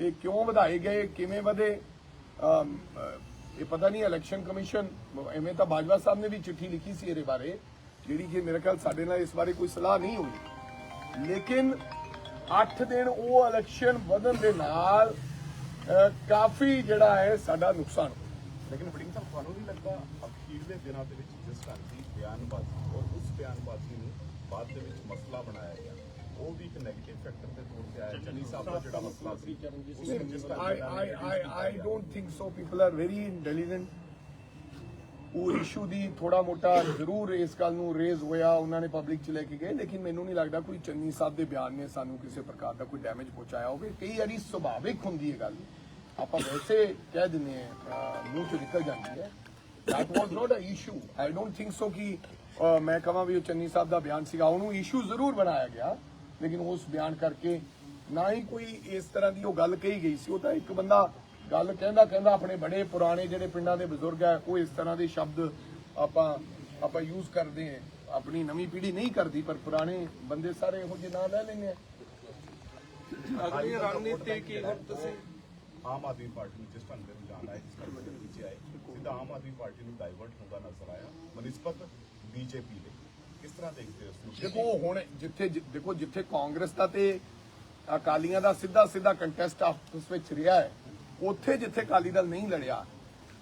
ਇਹ ਕਿਉਂ ਵਧਾਏ ਗਏ, ਕਿਵੇਂ ਵਧੇ? ਇਹ ਪਤਾ ਨਹੀਂ ਇਲੈਕਸ਼ਨ ਕਮਿਸ਼ਨ ਐਵੇਂ ਤਾਂ ਬਾਜਵਾ ਸਾਹਿਬ ਨੇ ਵੀ ਚਿੱਠੀ ਲਿਖੀ ਸੀ ਇਹਦੇ ਬਾਰੇ, ਜਿਹੜੀ ਕਿ ਮੇਰੇ ਖਿਆਲ ਸਾਡੇ ਨਾਲ ਇਸ ਬਾਰੇ ਕੋਈ ਸਲਾਹ ਨਹੀਂ ਹੋਈ। ਲੇਕਿਨ 8 ਦਿਨ ਉਹ ਇਲੈਕਸ਼ਨ ਵਧਣ ਦੇ ਨਾਲ ਕਾਫੀ ਜਿਹੜਾ ਹੈ ਸਾਡਾ ਨੁਕਸਾਨ ਹੋਇਆ। ਲੇਕਿਨ ਵੜਿੰਗ ਸਾਹਿਬ, ਤੁਹਾਨੂੰ ਨਹੀਂ ਲੱਗਦਾ ਅਖੀਰਲੇ ਦਿਨਾਂ ਦੇ ਵਿੱਚ ਜਿਸ ਢੰਗ ਦੀ ਬਿਆਨਬਾਜ਼ੀ, ਔਰ ਉਸ ਬਿਆਨਬਾਜ਼ੀ ਨੂੰ ਬਾਅਦ ਦੇ ਵਿੱਚ ਮਸਲਾ ਬਣਾਇਆ ਗਿਆ? ਉਹ ਵੀ ਇੱਕ 네ਗੇਟਿਵ ਫੈਕਟਰ ਦੇ ਤੌਰ ਤੇ ਆਇਆ ਚੰਨੀ ਸਾਹਿਬ ਦਾ ਜਿਹੜਾ ਮਸਲਾ ਸੀ। I, I, I, I don't think so. People are very intelligent. ਉਹ ਇਸ਼ੂ ਦੀ ਥੋੜਾ ਮੋਟਾ ਜ਼ਰੂਰ ਇਸ ਗੱਲ ਨੂੰ ਰੇਜ਼ ਹੋਇਆ ਉਹਨਾਂ ਨੇ ਪਬਲਿਕ ਚ ਲੈ ਕੇ ਗਏ। ਲੇਕਿਨ ਮੈਨੂੰ ਨਹੀਂ ਲੱਗਦਾ ਕੋਈ ਚੰਨੀ ਸਾਹਿਬ ਦੇ ਬਿਆਨ ਨੇ ਸਾਨੂੰ ਕਿਸੇ ਪ੍ਰਕਾਰ ਦਾ ਕੋਈ ਡੈਮੇਜ ਪਹੁੰਚਾਇਆ ਹੋਵੇ। ਕਈ ਵਾਰੀ ਸੁਭਾਵਿਕ ਹੁੰਦੀ ਹੈ ਗੱਲ। ਆਪਾਂ ਵੈਸੇ ਕਹਿ ਦਿੰਦੇ ਆ ਮੂੰਹ ਚ ਨਿਕਲ ਜਾਂਦੀ ਹੈ। That was not a issue. I don't think so ਕਿ ਅਹ, ਮੈਂ ਕਹਾਂ ਵੀ ਉਹ ਚੰਨੀ ਸਾਹਿਬ ਦਾ ਬਿਆਨ ਸੀਗਾ। ਉਹਨੂੰ ਇਸ਼ੂ ਜ਼ਰੂਰ ਬਣਾਇਆ ਗਿਆ। ਲੇਕਿਨ ਉਸ ਬਿਆਨ ਕਰਕੇ ਨਾ ਹੀ ਕੋਈ ਇਸ ਤਰ੍ਹਾਂ ਦੀ ਉਹ ਗੱਲ ਕਹੀ ਗਈ ਸੀ ਉਹ ਤਾਂ ਇੱਕ ਬੰਦਾ ਗੱਲ ਕਹਿੰਦਾ ਕਹਿੰਦਾ ਆਪਣੇ ਬੜੇ ਪੁਰਾਣੇ ਜਿਹੜੇ ਪਿੰਡਾਂ ਦੇ ਬਜ਼ੁਰਗ ਹੈ ਉਹ ਇਸ ਤਰ੍ਹਾਂ ਦੇ ਸ਼ਬਦ ਆਪਾਂ ਆਪਾਂ ਯੂਜ਼ ਕਰਦੇ ਹਾਂ। ਆਪਣੀ ਨਵੀਂ ਪੀੜ੍ਹੀ ਨਹੀਂ ਕਰਦੀ ਪਰ ਪੁਰਾਣੇ ਬੰਦੇ ਸਾਰੇ ਇਹੋ ਜਿਹੇ ਨਾਂ ਲੈ ਲੈਂਦੇ ਆ। ਅਗਲੀ ਰਣਨੀਤੀ ਕੀ ਹੁਣ ਤੁਸੀਂ? ਆਮ ਆਦਮੀ ਪਾਰਟੀ ਨੂੰ ਜਿਸ ਢੰਗ ਦੇ ਰੁਝਾਨ ਆਏ ਜਿਸ ਦੇ ਨਤੀਜੇ ਆਏ। ਸਿੱਧਾ ਆਮ ਆਦਮੀ ਪਾਰਟੀ ਨੂੰ ਡਾਈਵਰਟ ਹੁੰਦਾ ਨਜ਼ਰ ਆਇਆ ਬਨਿਸਬਤ ਬੀਜੇਪੀ ਦੇ। ਕਿਸ ਤਰ੍ਹਾਂ ਦੇਖਦੇ ਹੋ ਇਸ ਨੂੰ? ਦੇਖੋ ਹੁਣ ਜਿੱਥੇ ਦੇਖੋ, ਜਿੱਥੇ ਕਾਂਗਰਸ ਦਾ ਤੇ ਅਕਾਲੀਆਂ ਦਾ ਸਿੱਧਾ ਸਿੱਧਾ ਕੰਟੈਸਟ ਆਪਸ ਵਿੱਚ ਰਿਹਾ ਹੈ, ਉੱਥੇ ਜਿੱਥੇ ਅਕਾਲੀ ਦਲ ਨਹੀਂ ਲੜਿਆ,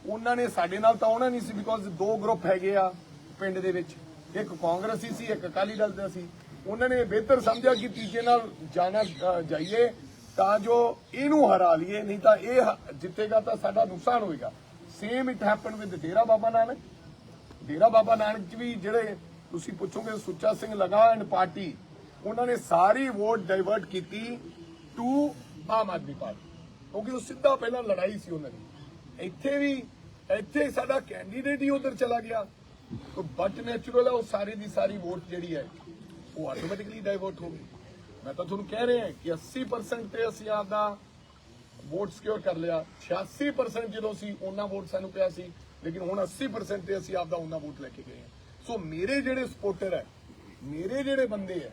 ਉਹਨਾਂ ਨੇ ਸਾਡੇ ਨਾਲ ਤਾਂ ਆਉਣਾ ਨਹੀਂ ਸੀ ਬਿਕੋਜ਼ ਦੋ ਗਰੁੱਪ ਹੈਗੇ ਆ ਪਿੰਡ ਦੇ ਵਿੱਚ, ਇੱਕ ਕਾਂਗਰਸੀ ਸੀ, ਇੱਕ ਅਕਾਲੀ ਦਲ ਦਾ ਸੀ। ਉਹਨਾਂ ਨੇ ਬਿਹਤਰ ਸਮਝਿਆ ਕਿ ਤੀਜੇ ਨਾਲ ਜਾਣਾ ਜਾਈਏ ਤਾਂ ਜੋ ਇਹਨੂੰ ਹਰਾ ਲਈਏ, ਨਹੀਂ ਤਾਂ ਇਹ ਹ- ਜਿੱਤੇਗਾ ਤਾਂ ਸਾਡਾ ਨੁਕਸਾਨ ਹੋਏਗਾ। Same it happen with Dera Baba Nanak. Dera Baba Nanak ਚ ਵੀ ਜਿਹੜੇ ਤੁਸੀਂ ਪੁੱਛੋਗੇ ਸੁੱਚਾ ਸਿੰਘ ਲਗਾ ਐਂਡ ਪਾਰਟੀ, ਉਹਨਾਂ ਨੇ ਸਾਰੀ ਵੋਟ ਡਾਈਵਰਟ ਕੀਤੀ ਟੂ ਆਮ ਆਦਮੀ ਪਾਰਟੀ, ਕਿਉਂਕਿ ਉਹ ਸਿੱਧਾ ਪਹਿਲਾਂ ਲੜਾਈ ਸੀ ਉਹਨਾਂ ਦੀ। ਇੱਥੇ ਵੀ, ਇੱਥੇ ਸਾਡਾ ਕੈਂਡੀਡੇਟ ਹੀ ਉਧਰ ਚਲਾ ਗਿਆ। ਬਟ ਨੈਚੁਰਲ ਆ, ਉਹ ਸਾਰੀ ਦੀ ਸਾਰੀ ਵੋਟ ਜਿਹੜੀ ਹੈ, ਉਹ ਆਟੋਮੈਟਿਕਲੀ ਡਾਈਵਰਟ ਹੋ ਗਈ। ਮੈਂ ਤਾਂ ਤੁਹਾਨੂੰ ਕਹਿ ਰਿਹਾ ਕਿ 80% ਤੇ ਅਸੀਂ ਆਪਦਾ ਵੋਟ ਸਿਕਿਉਰ ਕਰ ਲਿਆ। 86% ਜਦੋਂ ਸੀ, ਉਹਨਾਂ ਵੋਟ ਸਾਨੂੰ ਪਿਆ ਸੀ। ਲੇਕਿਨ ਹੁਣ 80% ਤੇ ਅਸੀਂ ਆਪਦਾ ਉਹਨਾਂ ਵੋਟ ਲੈ ਕੇ ਗਏ ਹਾਂ। ਸੋ ਮੇਰੇ ਜਿਹੜੇ ਸਪੋਰਟਰ ਹੈ ਮੇਰੇ ਜਿਹੜੇ ਬੰਦੇ ਹੈ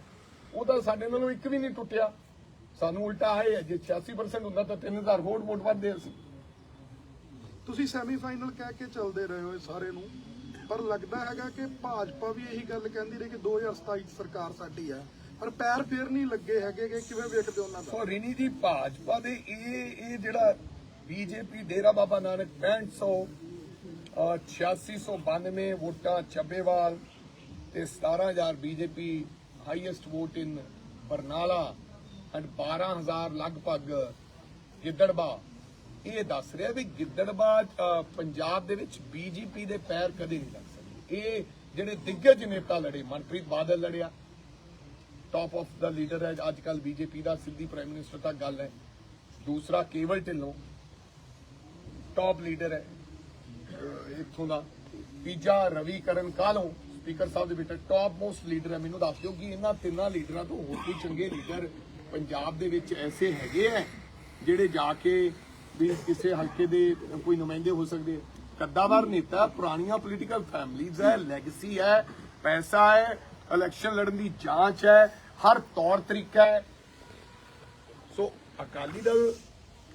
ਉਹ ਤਾਂ ਸਾਡੇ ਨਾਲੋਂ ਇੱਕ ਵੀ ਨਹੀਂ ਟੁੱਟਿਆ। ਸਾਨੂੰ ਉਲਟਾ ਆਏ ਹੈ ਜੇ 86% ਹੁੰਦਾ ਤਾਂ 3000 ਵੋਟ ਵੋਟ ਵੱਧਦੇ ਅਸੀਂ। ਤੁਸੀਂ ਸੈਮੀਫਾਈਨਲ ਕਹਿ ਕੇ ਚੱਲਦੇ ਰਹੇ ਹੋ ਸਾਰੇ ਨੂੰ ਪਰ ਲੱਗਦਾ ਹੈਗਾ ਕਿ ਭਾਜਪਾ ਵੀ ਇਹੀ ਗੱਲ ਕਹਿੰਦੀ ਰਹੀ ਕਿ 2027 ਚ ਸਰਕਾਰ ਸਾਡੀ ਹੈ ਪਰ ਪੈਰ ਫੇਰ ਨਹੀਂ ਲੱਗੇ ਹੈਗੇ ਕਿ ਕਿਵੇਂ ਵੇਖਦੇ ਉਹਨਾਂ ਦਾ? ਸੋ ਰਿਨੀ ਜੀ ਭਾਜਪਾ ਦੇ ਇਹ ਇਹ ਜਿਹੜਾ ਬੀਜੇਪੀ ਡੇਰਾ ਬਾਬਾ ਨਾਨਕ 6500 ਅਹ 8692 ਵੋਟਾਂ ਚੱਬੇਵਾਲ ਤੇ 17000 BJP highest vote in Barnala and 12000 ਲਗਭਗ ਗਿੱਦੜਬਾ। ਇਹ ਦੱਸ ਰਿਹਾ ਵੀ ਗਿੱਦੜਬਾ ਪੰਜਾਬ ਦੇ ਵਿੱਚ ਬੀਜੇਪੀ ਦੇ ਪੈਰ ਕਦੇ ਨਹੀਂ ਲੱਗ ਸਕਦੇ। ਇਹ ਜਿਹੜੇ ਦਿੱਗਜ ਨੇਤਾ ਲੜੇ, ਮਨਪ੍ਰੀਤ ਬਾਦਲ ਲੜਿਆ। ਟਾਪ ਆਫ ਦਾ ਲੀਡਰ ਹੈ ਅੱਜ ਕੱਲ ਬੀਜੇਪੀ ਦਾ, ਸਿੱਧੀ ਪ੍ਰਾਈਮ ਮਿਨਿਸਟਰ ਤੱਕ ਗੱਲ ਹੈ। ਦੂਸਰਾ ਕੇਵਲ ਢਿੱਲੋਂ। ਟਾਪ ਲੀਡਰ ਹੈ। ਇੱਥੋਂ ਦਾ ਤੀਜਾ ਰਵੀ ਕਰਨ ਕਾਲੋਂ ਸਪੀਕਰ ਸਾਹਿਬ ਦੇ ਬੇਟਾ ਟਾਪ ਮੋਸਟ ਲੀਡਰ ਹੈ। ਮੈਨੂੰ ਦੱਸ ਦਿਓ ਕਿ ਇਹਨਾਂ ਤਿੰਨਾਂ ਲੀਡਰਾਂ ਤੋਂ ਹੋਰ ਕੋਈ ਚੰਗੇ ਲੀਡਰ ਪੰਜਾਬ ਦੇ ਵਿੱਚ ਐਸੇ ਹੈਗੇ ਹੈ ਜਿਹੜੇ ਜਾ ਕੇ ਵੀ ਕਿਸੇ ਹਲਕੇ ਦੇ ਕੋਈ ਨੁਮਾਇੰਦੇ ਹੋ ਸਕਦੇ ਕੱਦਾਵਰ ਨੇਤਾ, ਪੁਰਾਣੀਆਂ ਪੋਲੀਟੀਕਲ ਫੈਮਲੀਜ਼ ਹੈ ਲੈਗੇਸੀ ਹੈ, ਪੈਸਾ ਹੈ ਇਲੈਕਸ਼ਨ ਲੜਨ ਦੀ ਜਾਂਚ ਹੈ, ਹਰ ਤੌਰ ਤਰੀਕਾ ਹੈ। ਸੋ ਅਕਾਲੀ ਦਲ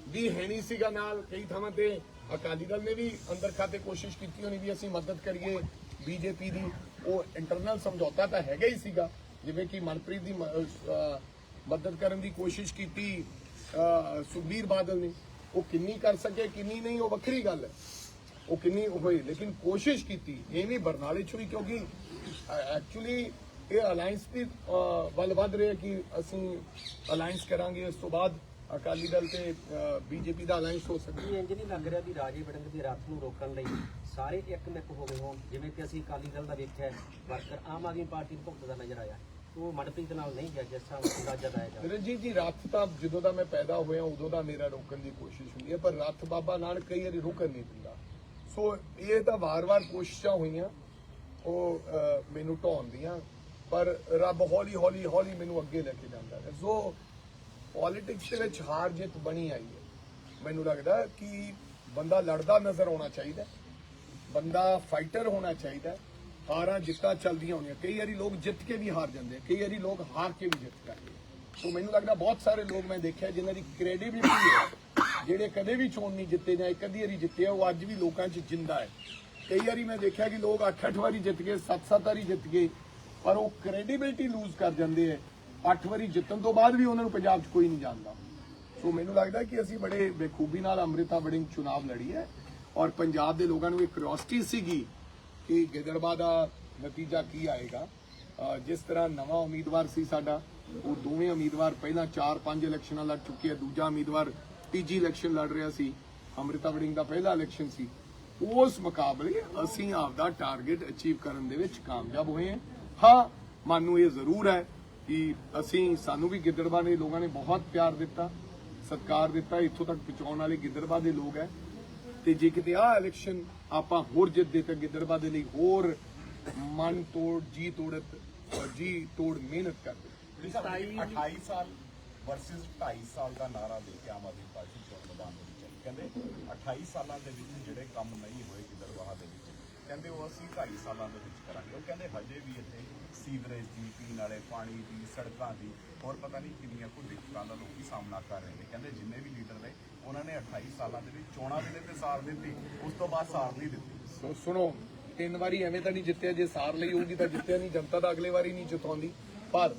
ਵੀ ਹੈ ਨਹੀਂ ਸੀਗਾ ਨਾਲ ਕਈ ਥਾਵਾਂ ਤੇ ਅਕਾਲੀ ਦਲ ਨੇ ਵੀ ਅੰਦਰ ਖਾਤੇ ਕੋਸ਼ਿਸ਼ ਕੀਤੀ ਹੋਣੀ ਵੀ ਅਸੀਂ ਮਦਦ ਕਰੀਏ ਬੀਜੇਪੀ ਦੀ। ਉਹ ਇੰਟਰਨਲ ਸਮਝੌਤਾ ਤਾਂ ਹੈਗਾ ਹੀ ਸੀਗਾ, ਜਿਵੇਂ ਕਿ ਮਨਪ੍ਰੀਤ ਦੀ ਮਦਦ ਕਰਨ ਦੀ ਕੋਸ਼ਿਸ਼ ਕੀਤੀ ਸੁਖਬੀਰ ਬਾਦਲ ਨੇ। ਉਹ ਕਿੰਨੀ ਕਰ ਸਕੇ, ਕਿੰਨੀ ਨਹੀਂ, ਉਹ ਵੱਖਰੀ ਗੱਲ ਹੈ। ਉਹ ਕਿੰਨੀ ਹੋਈ ਲੇਕਿਨ ਕੋਸ਼ਿਸ਼ ਕੀਤੀ ਇਹ ਵੀ ਬਰਨਾਲੇ ਚ ਵੀ, ਕਿਉਂਕਿ ਐਕਚੁਅਲੀ ਇਹ ਅਲਾਈਅੰਸ ਵੀ ਵੱਲ ਵੱਧ ਰਿਹਾ ਕਿ ਅਸੀਂ ਅਲਾਈਅੰਸ ਕਰਾਂਗੇ, ਉਸ ਤੋਂ ਬਾਅਦ ਅਕਾਲੀ ਦਲ ਤੇ ਬੀਜੇਪੀ ਦਾ ਅਲਾਈਅੰਸ ਹੋ ਸਕਦਾ। ਇਹ ਇੰਜ ਨਹੀਂ ਲੱਗ ਰਿਹਾ ਵੀ ਰਾਜੇ ਵੜਿੰਗ ਦੀ ਰੱਥ ਨੂੰ ਰੋਕਣ ਲਈ ਸਾਰੇ ਇੱਕਮਿਕ ਹੋ ਗਏ ਹੋਣ ਜਿਵੇਂ ਕਿ ਅਸੀਂ ਅਕਾਲੀ ਦਲ ਦਾ ਵੇਖਿਆ ਵਰਕਰ ਆਮ ਆਦਮੀ ਪਾਰਟੀ ਨੂੰ ਭੁਗਤਦਾ ਨਜ਼ਰ ਆਇਆ। ਉਹ ਮਨਪ੍ਰੀਤ ਨਾਲ ਨਹੀਂ ਗਿਆ ਜਿਸ ਤਰ੍ਹਾਂ ਅੰਦਾਜ਼ਾ ਲਾਇਆ ਜਾ ਰਣਜੀਤ ਜੀ ਰੱਥ ਤਾਂ ਜਦੋਂ ਦਾ ਮੈਂ ਪੈਦਾ ਹੋਇਆ ਉਦੋਂ ਦਾ ਮੇਰਾ ਰੋਕਣ ਦੀ ਕੋਸ਼ਿਸ਼ ਹੁੰਦੀ ਹੈ ਪਰ ਰੱਥ ਬਾਬਾ ਨਾਨਕ ਕਈ ਵਾਰੀ ਰੁਕਣ ਨਹੀਂ ਦਿੰਦਾ। ਸੋ ਇਹ ਤਾਂ ਵਾਰ-ਵਾਰ ਕੋਸ਼ਿਸ਼ਾਂ ਹੋਈਆਂ ਉਹ ਮੈਨੂੰ ਢਾਉਣ ਦੀਆਂ ਪਰ ਰੱਬ ਹੌਲੀ ਹੌਲੀ ਹੌਲੀ ਮੈਨੂੰ ਅੱਗੇ ਲੈ ਕੇ ਜਾਂਦਾ ਹੈ ਸੋ ਪੋਲਿਟਿਕਸ ਦੇ ਵਿੱਚ ਹਾਰ ਜਿੱਤ ਬਣੀ ਆਈ ਹੈ। ਮੈਨੂੰ ਲੱਗਦਾ ਕਿ ਬੰਦਾ ਲੜਦਾ ਨਜ਼ਰ ਆਉਣਾ ਚਾਹੀਦਾ ਬੰਦਾ ਫਾਈਟਰ ਹੋਣਾ ਚਾਹੀਦਾ ਹਾਰਾਂ ਜਿੱਤਾਂ ਚੱਲਦੀਆਂ ਹੋਣੀਆਂ। ਕਈ ਵਾਰੀ ਲੋਕ ਜਿੱਤ ਕੇ ਵੀ ਹਾਰ ਜਾਂਦੇ ਕਈ ਵਾਰੀ ਲੋਕ ਹਾਰ ਕੇ ਵੀ ਜਿੱਤ ਕਰਦੇ ਸੋ ਮੈਨੂੰ ਲੱਗਦਾ ਬਹੁਤ ਸਾਰੇ ਲੋਕ ਮੈਂ ਦੇਖਿਆ ਜਿਨ੍ਹਾਂ ਦੀ ਕ੍ਰੈਡੀਬਿਲਿਟੀ ਹੈ, ਜਿਹੜੇ ਕਦੇ ਵੀ ਚੋਣ ਨਹੀਂ ਜਿੱਤੇ ਜਾਂ ਇੱਕ ਅੱਧੀ ਵਾਰੀ ਜਿੱਤੇ ਆ, ਉਹ ਅੱਜ ਵੀ ਲੋਕਾਂ 'ਚ ਜਿੰਦਾ ਹੈ। ਕਈ ਵਾਰੀ ਮੈਂ ਦੇਖਿਆ ਕਿ ਲੋਕ 8-8 ਵਾਰੀ ਜਿੱਤ ਗਏ 7-7 ਵਾਰੀ ਜਿੱਤ ਗਏ, ਪਰ ਉਹ ਕ੍ਰੈਡੀਬਿਲਿਟੀ ਲੂਜ਼ ਕਰ ਜਾਂਦੇ ਆ। 8 ਵਾਰੀ ਜਿੱਤਣ ਤੋਂ ਬਾਅਦ ਵੀ ਉਹਨਾਂ ਨੂੰ ਪੰਜਾਬ 'ਚ ਕੋਈ ਨਹੀਂ ਜਾਣਦਾ। ਸੋ ਮੈਨੂੰ ਲੱਗਦਾ ਕਿ ਅਸੀਂ ਬੜੇ ਬੇਖੂਬੀ ਨਾਲ ਅੰਮ੍ਰਿਤਾ ਵੜਿੰਗ ਚੁਣਾਵ ਲੜੀ ਹੈ ਔਰ ਪੰਜਾਬ ਦੇ ਲੋਕਾਂ ਨੂੰ ਇਹ ਕਿਉਰਿਓਸਿਟੀ ਸੀਗੀ ਕਿ ਗਿੱਦੜਬਾਹ ਦਾ ਨਤੀਜਾ ਕੀ ਆਏਗਾ। ਜਿਸ ਤਰ੍ਹਾਂ ਨਵਾਂ ਉਮੀਦਵਾਰ ਸੀ ਸਾਡਾ, ਉਹ ਦੋਵੇਂ ਉਮੀਦਵਾਰ ਪਹਿਲਾਂ 4-5 ਇਲੈਕਸ਼ਨਾਂ ਲੜ ਚੁੱਕੇ ਆ, ਦੂਜਾ ਉਮੀਦਵਾਰ ਤੀਜੀ ਇਲੈਕਸ਼ਨ ਲੜ ਰਿਹਾ ਸੀ, ਅੰਮ੍ਰਿਤਾ ਵੜਿੰਗ ਦਾ ਪਹਿਲਾ ਇਲੈਕਸ਼ਨ ਸੀ। ਉਸ ਮੁਕਾਬਲੇ ਅਸੀਂ ਆਪਦਾ ਟਾਰਗੇਟ ਅਚੀਵ ਕਰਨ ਦੇ ਵਿੱਚ ਕਾਮਯਾਬ ਹੋਏ ਹਾਂ। ਹਾਂ, ਮਨ ਇਹ ਜ਼ਰੂਰ ਹੈ ਕਿ ਅਸੀਂ, ਸਾਨੂੰ ਵੀ ਗਿੱਦੜਬਾਹ ਦੇ ਲੋਕਾਂ ਨੇ ਬਹੁਤ ਪਿਆਰ ਦਿੱਤਾ, ਸਤਿਕਾਰ ਦਿੱਤਾ, ਇੱਥੋਂ ਤੱਕ ਪਹੁੰਚਾਉਣ ਵਾਲੇ ਗਿੱਦੜਬਾਹ ਦੇ ਲੋਕ ਹੈ। ਤੇ ਜੇ ਕਿਤੇ ਆਹ ਇਲੈਕਸ਼ਨ ਆਪਾਂ ਹੋਰ ਜਿੱਤਦੇ ਤਾਂ ਗਿੱਦੜਬਾਹ ਦੇ ਲਈ ਹੋਰ ਮਨ ਤੋੜ, ਜੀ ਤੋੜਤ ਜੀ ਤੋੜ ਮਿਹਨਤ ਕਰਦੇ 28 ਸਾਲ ਵਰਸਸ 2.5 ਸਾਲ ਦਾ ਨਾਰਾ ਦੇ ਕੇ ਆਮ ਆਦਮੀ ਪਾਰਟੀ ਚੋਣ ਮੈਦਾਨ ਦੇ ਵਿੱਚ ਕਹਿੰਦੇ 28 ਸਾਲਾਂ ਦੇ ਵਿੱਚ ਜਿਹੜੇ ਕੰਮ ਨਹੀਂ ਹੋਏ ਕਿਦਰਵਾਹ ਦੇ ਵਿੱਚ ਕਹਿੰਦੇ ਉਹ ਅਸੀਂ 2.5 ਸਾਲਾਂ ਦੇ ਵਿੱਚ ਕਰਾਂਗੇ। ਉਹ ਕਹਿੰਦੇ ਹਜੇ ਵੀ ਇੱਥੇ ਸੀਵਰੇਜ ਦੀ, ਪੀਣ ਵਾਲੇ ਪਾਣੀ ਦੀ, ਸੜਕਾਂ ਦੀ ਹੋਰ ਪਤਾ ਨਹੀਂ ਕਿੰਨੀਆਂ ਕੁ ਦਿੱਕਤਾਂ ਦਾ ਲੋਕੀ ਸਾਹਮਣਾ ਕਰ ਰਹੇ ਨੇ। ਕਹਿੰਦੇ ਜਿੰਨੇ ਵੀ ਲੀਡਰ ਨੇ, ਉਹਨਾਂ ਨੇ 28 ਸਾਲਾਂ ਦੇ ਵਿੱਚ ਚੋਣਾਂ ਵੇਲੇ ਤੇ ਸਾਰ ਦਿੱਤੀ, ਉਸ ਤੋਂ ਬਾਅਦ ਸਾਰ ਨਹੀਂ ਦਿੱਤੀ। ਸੁਣੋ, ਤਿੰਨ ਵਾਰੀ ਐਵੇਂ ਤਾਂ ਨਹੀਂ ਜਿੱਤਿਆ, ਜੇ ਸਾਰ ਲਈ ਹੋਊਗੀ ਤਾਂ ਜਿੱਤਿਆ ਨਹੀਂ, ਜਨਤਾ ਤਾਂ ਅਗਲੇ ਵਾਰੀ ਨਹੀਂ ਜਿਤਾਉਂਦੀ। ਪਰ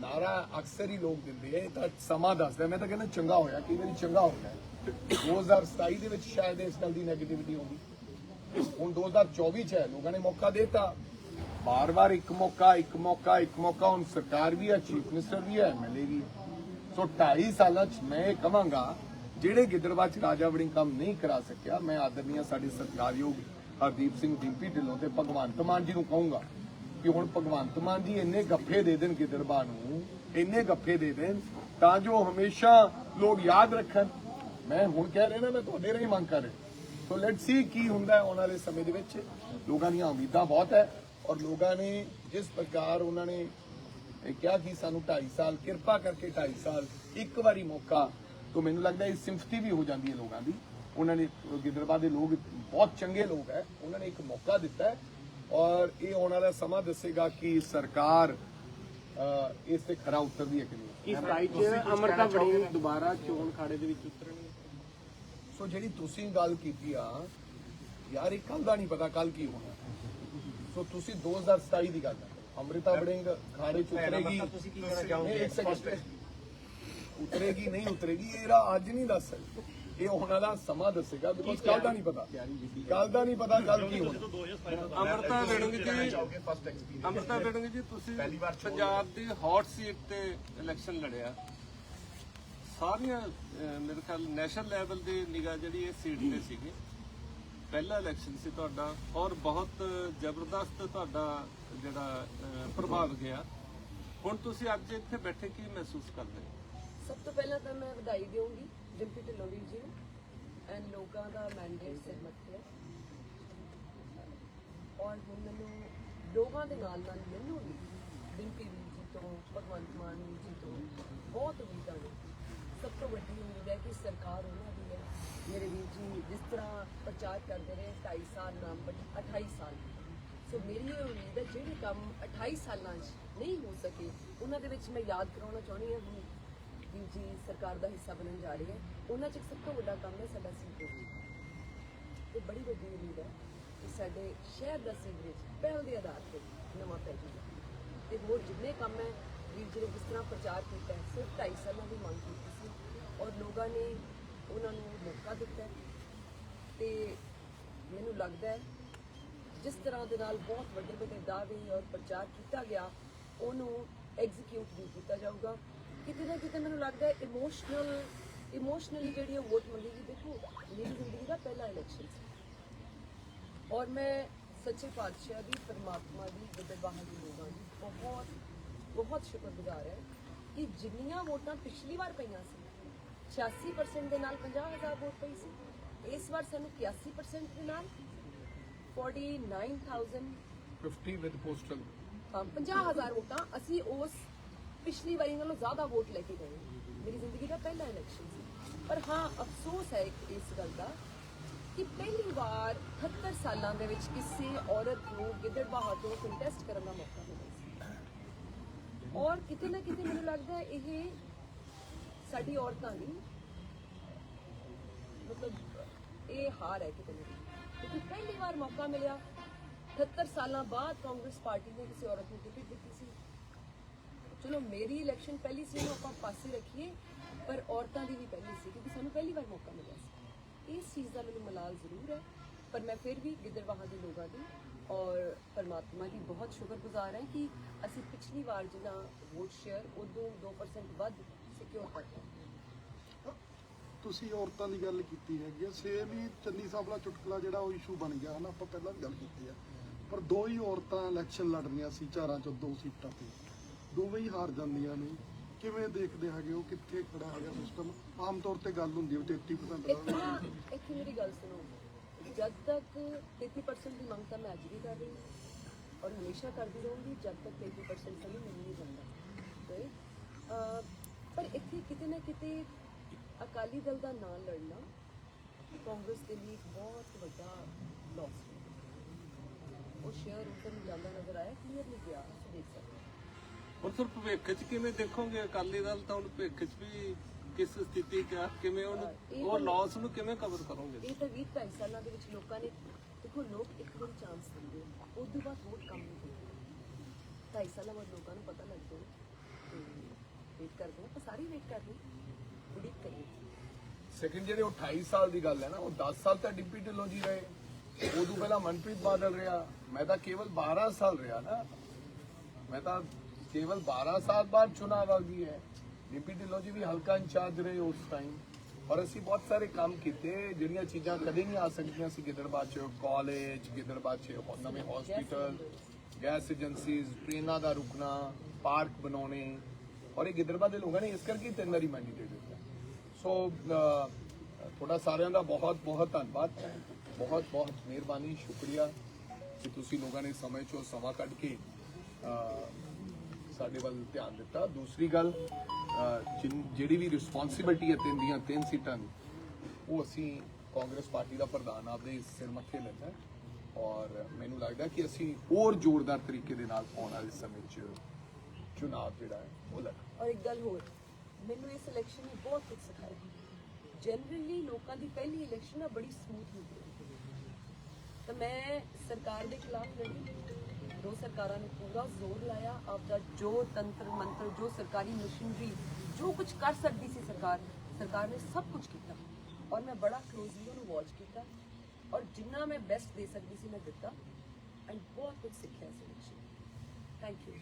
ਨਾਰਾ ਅਕਸਰ ਹੀ ਲੋਕ ਦਿੰਦੇ ਆ, ਇਹ ਤਾਂ ਸਮਾਂ ਦੱਸਦਾ। ਮੈਂ ਤਾਂ ਕਹਿੰਦਾ ਚੰਗਾ ਹੋਇਆ, ਕਈ ਵਾਰੀ ਚੰਗਾ ਹੁੰਦਾ। ਹੈ 2027 ਦੇ ਵਿੱਚ ਸ਼ਾਇਦ ਇਸ ਗੱਲ ਦੀ ਨੈਗੇਟਿਵਿਟੀ ਹੋਊਗੀ। ਹੁਣ 2024 ਚ ਹੈ, ਲੋਕਾਂ ਨੇ ਮੌਕਾ ਦਿੱਤਾ। ਬਾਰ-ਬਾਰ ਇੱਕ ਮੌਕਾ ਇੱਕ ਮੌਕਾ ਇੱਕ ਮੌਕਾ, ਹੁਣ ਸਰਕਾਰ ਵੀ ਹੈ, ਚੀਫ ਮਿਨਿਸਟਰ ਵੀ ਹੈ ਐਮਐਲਏ ਵੀ। ਸੋ 2.5 ਸਾਲਾਂ ਚ ਮੈਂ ਇਹ ਕਵਾਂਗਾ ਜਿਹੜੇ ਗਿੱਦੜਬਾਹ ਰਾਜਾ ਵੜਿੰਗ ਕੰਮ ਨਹੀਂ ਕਰਾ ਸਕਿਆ, ਮੈਂ ਆਦਰਨੀਆ ਸਾਡੇ ਸਰਕਾਰਯੋਗ ਹਰਦੀਪ ਸਿੰਘ ਡਿੰਪੀ ਢਿੱਲੋਂ ਤੇ ਭਗਵੰਤ ਮਾਨ ਜੀ ਨੂੰ ਕਹੂੰਗਾ ਕਿ ਹੁਣ ਭਗਵੰਤ ਮਾਨ ਜੀ ਇੰਨੇ ਗੱਫੇ ਦੇ ਦੇਣ ਗਿੱਦੜਬਾਹ ਨੂੰ, ਇੰਨੇ ਗੱਫੇ ਦੇ ਦੇਣ, ਤਾਂ ਜੋ ਹਮੇਸ਼ਾ ਲੋਕ ਯਾਦ ਰੱਖਣ। ਮੈਂ ਹੁਣ ਕਹਿ ਰਿਹਾ ਨਾ, ਮੈਂ ਤੁਹਾਡੇ ਰਹੀ ਮੰਗ ਕਰ ਰਿਹਾ। ਸੋ ਲੈਟਸ ਸੀ ਕੀ ਹੁੰਦਾ ਹੈ ਆਉਣ ਵਾਲੇ ਸਮੇਂ ਦੇ ਵਿੱਚ। ਲੋਕਾਂ ਦੀਆਂ ਉਮੀਦਾਂ ਬਹੁਤ ਹੈ ਔਰ ਲੋਕਾਂ ਨੇ ਜਿਸ ਪ੍ਰਕਾਰ ਉਹਨਾਂ ਨੇ ਇਹ ਕਿਹਾ ਕਿ ਸਾਨੂੰ 2.5 ਸਾਲ ਕਿਰਪਾ ਕਰਕੇ 2.5 ਸਾਲ ਇੱਕ ਵਾਰੀ ਮੌਕਾ ਤੋਂ ਮੈਨੂੰ ਲੱਗਦਾ ਇਹ ਸਿੰਪਥੀ ਵੀ ਹੋ ਜਾਂਦੀ ਹੈ ਲੋਕਾਂ ਦੀ। ਉਹਨਾਂ ਨੇ ਗਿੱਦੜਬਾਹ ਦੇ ਲੋਕ ਬਹੁਤ ਚੰਗੇ ਲੋਕ ਹੈ ਉਹਨਾਂ ਨੇ ਇੱਕ ਮੌਕਾ ਦਿੱਤਾ ਹੈ ਔਰ ਇਹ ਆਉਣ ਵਾਲਾ ਸਮਾਂ ਦੱਸੇਗਾ ਕਿ ਸਰਕਾਰ ਇਸ ਤੇ ਖਰਾ ਉਤਰਦੀ ਹੈ ਕਿ ਨਹੀਂ। ਇਸ ਚ ਅਮਰਤਾ ਵੜਿੰਗ ਦੁਬਾਰਾ ਚੋਣ ਖਾੜੇ ਦੇ ਵਿੱਚ ਉਤਰਨਗੇ। ਸੋ ਜਿਹੜੀ ਤੁਸੀਂ ਗੱਲ ਕੀਤੀ ਆ ਯਾਰ ਇਹ ਕੱਲ ਦਾ ਨਹੀਂ ਪਤਾ ਕੱਲ ਕੀ ਹੋਣਾ। ਸੋ ਤੁਸੀਂ 2027 ਦੀ ਗੱਲ ਹੈ ਅੰਮ੍ਰਿਤਾ ਵੜਿੰਗ ਖਾੜੇ ਚ ਉਤਰੇਗੀ। ਤੁਸੀਂ ਕੀ ਕਹਿਣਾ ਚਾਹੋਗੇ? ਉਤਰੇਗੀ ਨਹੀਂ ਉਤਰੇਗੀ ਇਹਦਾ ਅੱਜ ਨਹੀਂ ਦੱਸ ਸਕਦੇ। ਇਹ ਆਉਣ ਵਾਲਾ ਸਮਾਂ ਦੱਸੇਗਾ ਬਿਕੋਜ਼ ਕੱਲ ਦਾ ਨਹੀਂ ਪਤਾ। ਕੱਲ ਦਾ ਨਹੀਂ ਪਤਾ ਕੱਲ ਕੀ ਹੋਣਾ। ਅਮਰਤਾ ਵੜਿੰਗ ਜੀ ਅਮਰਤਾ ਵੜਿੰਗ ਜੀ ਤੁਸੀਂ ਪਹਿਲੀ ਵਾਰ ਚੋਣ ਪੰਜਾਬ ਦੀ ਹੌਟ ਸੀਟ ਤੇ ਇਲੈਕਸ਼ਨ ਲੜਿਆ। ਸਾਰੀਆਂ ਮੇਰੇ ਖਿਆਲ ਨੈਸ਼ਨਲ ਲੈਵਲ ਦੀ ਨਿਗਾਹ ਜਿਹੜੀ ਇਹ ਸੀਟ ਤੇ ਸੀਗੀ। ਪਹਿਲਾ ਇਲੈਕਸ਼ਨ ਸੀ ਤੁਹਾਡਾ ਔਰ ਬਹੁਤ ਜ਼ਬਰਦਸਤ ਤੁਹਾਡਾ ਜਿਹੜਾ ਪ੍ਰਭਾਵ ਗਿਆ। ਹੁਣ ਤੁਸੀਂ ਅੱਜ ਇੱਥੇ ਬੈਠੇ ਕੀ ਮਹਿਸੂਸ ਕਰਦੇ ਸਭ ਤੋਂ ਪਹਿਲਾਂ ਤਾਂ ਮੈਂ ਵਧਾਈ ਦੇਵਾਂਗੀ ਡਿੰਪੀ ਢਿੱਲੋਂ ਜੀ ਨੂੰ ਐਂਡ ਲੋਕਾਂ ਦਾ ਮੈਂਡੇਟ ਸਹਿਮਤ ਹੈ ਔਰ ਹੁਣ ਮੈਨੂੰ ਲੋਕਾਂ ਦੇ ਨਾਲ ਨਾਲ ਮੈਨੂੰ ਡਿੰਪੀ ਜੀ ਤੋਂ, ਭਗਵੰਤ ਮਾਨ ਜੀ ਤੋਂ ਬਹੁਤ ਉਮੀਦਾਂ ਨੇ। ਸਭ ਤੋਂ ਵੱਡੀ ਉਮੀਦ ਹੈ ਕਿ ਸਰਕਾਰ ਉਹਨਾਂ ਦੀ ਹੈ। ਮੇਰੇ ਵੀਰ ਜੀ, ਜਿਸ ਤਰ੍ਹਾਂ ਪ੍ਰਚਾਰ ਕਰਦੇ ਰਹੇ 2.5 ਸਾਲ ਨਾਮ ਬਟ 28 ਸਾਲ ਸੋ ਮੇਰੀ ਇਹ ਉਮੀਦ ਹੈ ਜਿਹੜੇ ਕੰਮ 28 ਸਾਲਾਂ 'ਚ ਨਹੀਂ ਹੋ ਸਕੇ, ਉਹਨਾਂ ਦੇ ਵਿੱਚ ਮੈਂ ਯਾਦ ਕਰਾਉਣਾ ਚਾਹੁੰਦੀ ਹਾਂ ਵੀਰ ਜੀ ਸਰਕਾਰ ਦਾ ਹਿੱਸਾ ਬਣਨ ਜਾ ਰਹੀ ਹੈ। ਉਹਨਾਂ 'ਚ ਇੱਕ ਸਭ ਤੋਂ ਵੱਡਾ ਕੰਮ ਹੈ ਸਾਡਾ ਸੀਵਰੇਜ ਤੇ ਬੜੀ ਵੱਡੀ ਉਮੀਦ ਹੈ ਕਿ ਸਾਡੇ ਸ਼ਹਿਰ ਦਾ ਸੀਵਰੇਜ ਪਹਿਲ ਦੇ ਆਧਾਰ ਤੇ ਨਵਾਂ ਪੈ ਜਾਊਗਾ। ਤੇ ਹੋਰ ਜਿੰਨੇ ਕੰਮ ਹੈ, ਵੀਰ ਜੀ ਨੇ ਜਿਸ ਤਰ੍ਹਾਂ ਪ੍ਰਚਾਰ ਕੀਤਾ ਸਿਰਫ 2.5 ਸਾਲਾਂ ਦੀ ਮੰਗ ਕੀਤੀ ਔਰ ਲੋਕਾਂ ਨੇ ਉਹਨਾਂ ਨੂੰ ਮੌਕਾ ਦਿੱਤਾ ਹੈ। ਤੇ ਮੈਨੂੰ ਲੱਗਦਾ ਹੈ, ਜਿਸ ਤਰ੍ਹਾਂ ਦੇ ਨਾਲ ਬਹੁਤ ਵੱਡੇ ਵੱਡੇ ਦਾਅਵੇ ਔਰ ਪ੍ਰਚਾਰ ਕੀਤਾ ਗਿਆ, ਉਹਨੂੰ ਐਗਜ਼ੀਕਿਊਟ ਨਹੀਂ ਕੀਤਾ ਜਾਊਗਾ। ਕਿਤੇ ਨਾ ਕਿਤੇ ਮੈਨੂੰ ਲੱਗਦਾ ਹੈ ਇਮੋਸ਼ਨਲ ਇਮੋਸ਼ਨਲੀ ਜਿਹੜੀ ਉਹ ਵੋਟ ਮੰਗੇਗੀ ਦੇਖੋ, ਮੇਰੀ ਜ਼ਿੰਦਗੀ ਦਾ ਪਹਿਲਾ ਇਲੈਕਸ਼ਨ ਸੀ। ਔਰ ਮੈਂ ਸੱਚੇ ਪਾਤਸ਼ਾਹ ਦੀ, ਪਰਮਾਤਮਾ ਦੀ ਗੁਰਬਾਣੀ ਦੀ ਲੋਕਾਂ ਦੀ ਬਹੁਤ ਬਹੁਤ ਸ਼ੁਕਰਗੁਜ਼ਾਰ ਹੈ ਕਿ ਜਿੰਨੀਆਂ ਵੋਟਾਂ ਪਿਛਲੀ ਵਾਰ ਪਈਆਂ ਸੀ 86% ਦੇ ਨਾਲ 50000 ਵੋਟ ਪਈ ਸੀ। ਇਸ ਵਾਰ ਸਾਨੂੰ 81% ਦੇ ਨਾਲ 49000 50 ਵਿਦ ਪੋਸਟਲ ਅਮ 50000 ਵੋਟਾਂ ਅਸੀਂ ਉਸ ਪਿਛਲੀ ਵਾਰੀ ਨਾਲੋਂ ਜ਼ਿਆਦਾ ਵੋਟ ਲੈ ਕੇ ਗਏ। ਮੇਰੀ ਜ਼ਿੰਦਗੀ ਦਾ ਪਹਿਲਾ ਇਲੈਕਸ਼ਨ ਸੀ। ਪਰ ਹਾਂ ਅਫਸੋਸ ਹੈ ਇਸ ਗੱਲ ਦਾ ਕਿ ਪਹਿਲੀ ਵਾਰ 78 ਸਾਲਾਂ ਦੇ ਵਿੱਚ ਕਿਸੇ ਔਰਤ ਨੂੰ ਗਿੱਦੜਬਾਹਾ ਤੋਂ ਕੰਟੈਸਟ ਕਰਨ ਦਾ ਮੌਕਾ ਮਿਲਿਆ ਸੀ। ਔਰ ਕਿਤੇ ਨਾ ਕਿਤੇ ਮੈਨੂੰ ਲੱਗਦਾ ਹੈ ਇਹ ਸਾਡੀ ਔਰਤਾਂ ਦੀ ਮਤਲਬ, ਇਹ ਹਾਰ ਹੈ ਕਿਤੇ ਨਾ ਕਿਉਂਕਿ ਪਹਿਲੀ ਵਾਰ ਮੌਕਾ ਮਿਲਿਆ। 78 ਸਾਲਾਂ ਬਾਅਦ ਕਾਂਗਰਸ ਪਾਰਟੀ ਨੇ ਕਿਸੇ ਔਰਤ ਨੂੰ ਟਿਕਟ ਦਿੱਤੀ ਸੀ। ਚਲੋ, ਮੇਰੀ ਇਲੈਕਸ਼ਨ ਪਹਿਲੀ ਸੀ ਉਹਨੂੰ ਆਪਾਂ ਪਾਸੇ ਰੱਖੀਏ, ਪਰ ਔਰਤਾਂ ਦੀ ਵੀ ਪਹਿਲੀ ਸੀ, ਕਿਉਂਕਿ ਸਾਨੂੰ ਪਹਿਲੀ ਵਾਰ ਮੌਕਾ ਮਿਲਿਆ ਸੀ। ਇਸ ਚੀਜ਼ ਦਾ ਮੈਨੂੰ ਮਲਾਲ ਜ਼ਰੂਰ ਹੈ, ਪਰ ਮੈਂ ਫਿਰ ਵੀ ਗਿੱਦੜਬਾਹਾ ਦੇ ਲੋਕਾਂ ਦੀ ਔਰ ਪਰਮਾਤਮਾ ਦੀ ਬਹੁਤ ਸ਼ੁਕਰਗੁਜ਼ਾਰ ਹਾਂ ਕਿ ਅਸੀਂ ਪਿਛਲੀ ਵਾਰ ਜਿੰਨਾ ਵੋਟ ਸ਼ੇਅਰ ਉਦੋਂ 2% ਵੱਧ ਕਰ ਲਿਆ ਤੁਸੀਂ ਔਰਤਾਂ ਦੀ ਗੱਲ ਕੀਤੀ ਹੈਗੀ ਆ ਸੇਮ ਹੀ ਚੰਨੀ ਸਾਹਿਬ ਦਾ ਚੁਟਕਲਾ ਜਿਹੜਾ ਉਹ ਇਸ਼ੂ ਬਣ ਗਿਆ ਹਨਾ ਆਪਾਂ ਪਹਿਲਾਂ ਵੀ ਗੱਲ ਕੀਤੀ ਆ। ਪਰ ਦੋ ਹੀ ਔਰਤਾਂ ਇਲੈਕਸ਼ਨ ਲੜਨੀਆਂ ਸੀ ਚਾਰਾਂ ਚੋਂ ਦੋ ਸੀਟਾਂ ਤੇ। ਦੋਵੇਂ ਹੀ ਹਾਰ ਜਾਂਦੀਆਂ ਨੇ। ਕਿਵੇਂ ਦੇਖਦੇ ਹੈਗੇ ਉਹ ਕਿੱਥੇ ਖੜਾ ਹੈਗਾ ਸਿਸਟਮ ਆਮ ਤੌਰ ਤੇ ਗੱਲ ਹੁੰਦੀ ਹੈ ਵੀ 33% ਇੱਥੇ ਦਾ ਨਾ ਇੱਥੇ ਮੇਰੀ ਗੱਲ ਸੁਣੋ। ਜਦ ਤੱਕ 33% ਦੀ ਮੰਗ ਤਾਂ ਮੈਂ ਅੱਜ ਵੀ ਕਰ ਰਹੀ ਹਾਂ ਔਰ ਹਮੇਸ਼ਾ ਕਰਦੀ ਰਹੂੰਗੀ ਜਦ ਤੱਕ 33% ਸਾਨੂੰ ਮਿਲ ਨਹੀਂ ਜਾਂਦਾ right? ਪਰ ਇੱਥੇ ਕਿਤੇ ਨਾ ਕਿਤੇ ਅਕਾਲੀ ਦਲ ਦਾ ਨਾਂ ਲੜਨਾ ਕਾਂਗਰਸ ਦੇ ਲਈ ਇੱਕ ਬਹੁਤ ਵੱਡਾ ਲਾਸ ਹੈ। ਉਹ ਸ਼ੇਅਰ ਨੂੰ ਜਾਂਦਾ ਨਜ਼ਰ ਆਇਆ ਕਲੀਅਰਲੀ ਗਿਆ ਅਸੀਂ ਦੇਖ ਸਕਦੇ ਹਾਂ। ਔਰ ਸਰ ਭਵਿੱਖ 'ਚ ਕਿਵੇਂ ਦੇਖੋਗੇ ਅਕਾਲੀ ਦਲ ਤਾਂ ਹੁਣ ਭਵਿੱਖ 'ਚ ਵੀ ਕਿਸ ਸਥਿਤੀ 'ਚ ਆ ਕਿਵੇਂ ਉਹਨੂੰ ਉਹ ਲਾਸ ਨੂੰ ਕਿਵੇਂ ਕਵਰ ਕਰੋਗੇ? ਇਹ ਤਾਂ 20 ਢਾਈ ਸਾਲਾਂ ਦੇ ਵਿੱਚ ਲੋਕਾਂ ਨੇ ਦੇਖੋ ਲੋਕ ਇੱਕ ਵਾਰੀ ਚਾਂਸ ਦਿੰਦੇ ਆ ਉਸ ਤੋਂ ਬਾਅਦ ਵੋਟ ਕੰਮ ਨਹੀਂ ਦਿੰਦੇ ਢਾਈ ਸਾਲਾਂ ਬਾਅਦ ਲੋਕਾਂ ਨੂੰ ਪਤਾ ਲੱਗਦਾ ਤੇ ਵੇਟ ਕਰਦੇ ਆ ਆਪਾਂ ਵੇਟ ਕਰ ਉਡੀਕ ਕਰੀਏ ਸੈਕਿੰਡ ਜਿਹੜੇ 28 ਸਾਲ ਦੀ ਗੱਲ ਹੈ ਨਾ, ਉਹ 10 ਸਾਲ ਤਾਂ ਡਿਪਟੀ ਢਿੱਲੋਂ ਜੀ ਰਹੇ। ਉਦੋਂ ਪਹਿਲਾਂ ਮਨਪ੍ਰੀਤ ਬਾਦਲ ਰਿਹਾ। ਮੈਂ ਤਾਂ ਕੇਵਲ 12 ਸਾਲ ਰਿਹਾ ਨਾ। ਮੈਂ ਤਾਂ ਕੇਵਲ 12 ਸਾਲ ਬਾਅਦ ਚੁਣਾਵ ਆ ਗਈ ਹੈ। ਡਿਪਟੀ ਢਿੱਲੋਂ ਜੀ ਵੀ ਹਲਕਾ ਇੰਚਾਰਜ ਰਹੇ ਉਸ ਟਾਈਮ ਔਰ ਅਸੀਂ ਬਹੁਤ ਸਾਰੇ ਕੰਮ ਕੀਤੇ, ਜਿਹੜੀਆਂ ਚੀਜ਼ਾਂ ਕਦੇ ਨਹੀਂ ਆ ਸਕਦੀਆਂ ਸੀ। ਗਿੱਦੜਬਾਹ ਚ ਕਾਲਜ ਗਿੱਦੜਬਾਹ ਚ ਨਵੇਂ ਹਸਪੀਟਲ ਗੈਸ ਏਜੰਸੀਜ਼ ਟ੍ਰੇਨਾਂ ਦਾ ਰੁਕਣਾ ਪਾਰਕ ਬਣਾਉਣੇ। ਔਰ ਇਹ ਗਿੱਦੜਬਾਹ ਦੇ ਲੋਕਾਂ ਨੇ ਇਸ ਕਰਕੇ ਤਿੰਨ ਵਾਰੀ ਮੈਂਡੇਟ ਦਿੱਤਾ। ਸੋ ਤੁਹਾਡਾ ਸਾਰਿਆਂ ਦਾ ਬਹੁਤ ਬਹੁਤ ਧੰਨਵਾਦ। ਬਹੁਤ ਬਹੁਤ ਮਿਹਰਬਾਨੀ ਸ਼ੁਕਰੀਆ ਕਿ ਤੁਸੀਂ ਲੋਕਾਂ ਨੇ ਸਮੇਂ ਚੋਂ ਸਮਾਂ ਕੱਢ ਕੇ ਸਾਡੇ ਵੱਲ ਧਿਆਨ ਦਿੱਤਾ। ਦੂਸਰੀ ਗੱਲ ਅਹ, ਜਿਹੜੀ ਵੀ ਰਿਸਪੌਂਸਿਬਿਲਟੀ ਹੈ ਤਿੰਨ ਦੀਆਂ ਤਿੰਨ ਸੀਟਾਂ ਦੀ ਉਹ ਅਸੀਂ ਕਾਂਗਰਸ ਪਾਰਟੀ ਦਾ ਪ੍ਰਧਾਨ ਆਪਦੇ ਸਿਰ ਮੱਥੇ ਲੈਂਦਾ। ਹੈ ਔਰ ਮੈਨੂੰ ਲੱਗਦਾ ਕਿ ਅਸੀਂ ਹੋਰ ਜ਼ੋਰਦਾਰ ਤਰੀਕੇ ਦੇ ਨਾਲ ਆਉਣ ਵਾਲੇ ਸਮੇਂ 'ਚ ਚੁਣਾਵ ਜਿਹੜਾ ਹੈ ਉਹ ਲੜ ਔਰ ਇੱਕ ਗੱਲ ਹੋਰ ਮੈਨੂੰ ਇਸ ਇਲੈਕਸ਼ਨ ਨੇ ਬਹੁਤ ਕੁਝ ਸਿਖਾਇਆ। ਜਨਰਲੀ ਲੋਕਾਂ ਦੀ ਪਹਿਲੀ ਇਲੈਕਸ਼ਨ ਨਾ ਬੜੀ ਸਮੂਥ ਹੁੰਦੀ ਹੈ। ਤਾਂ ਮੈਂ ਸਰਕਾਰ ਦੇ ਖਿਲਾਫ ਲੜੀ। ਦੋ ਸਰਕਾਰਾਂ ਨੇ ਪੂਰਾ ਜ਼ੋਰ ਲਾਇਆ ਆਪਦਾ ਜੋ ਤੰਤਰ ਮੰਤਰ ਜੋ ਸਰਕਾਰੀ ਮਸ਼ੀਨਰੀ ਜੋ ਕੁਝ ਕਰ ਸਕਦੀ ਸੀ ਸਰਕਾਰ ਸਰਕਾਰ ਨੇ ਸਭ ਕੁਝ ਕੀਤਾ। ਔਰ ਮੈਂ ਬੜਾ ਕਲੋਜ਼ਲੀ ਉਹਨੂੰ ਵਾਚ ਕੀਤਾ। ਔਰ ਜਿੰਨਾ ਮੈਂ ਬੈਸਟ ਦੇ ਸਕਦੀ ਸੀ ਮੈਂ ਦਿੱਤਾ। ਐਂਡ ਬਹੁਤ ਕੁਝ ਸਿੱਖਿਆ ਇਸ ਇਲੈਕਸ਼ਨ ਥੈਂਕ ਯੂ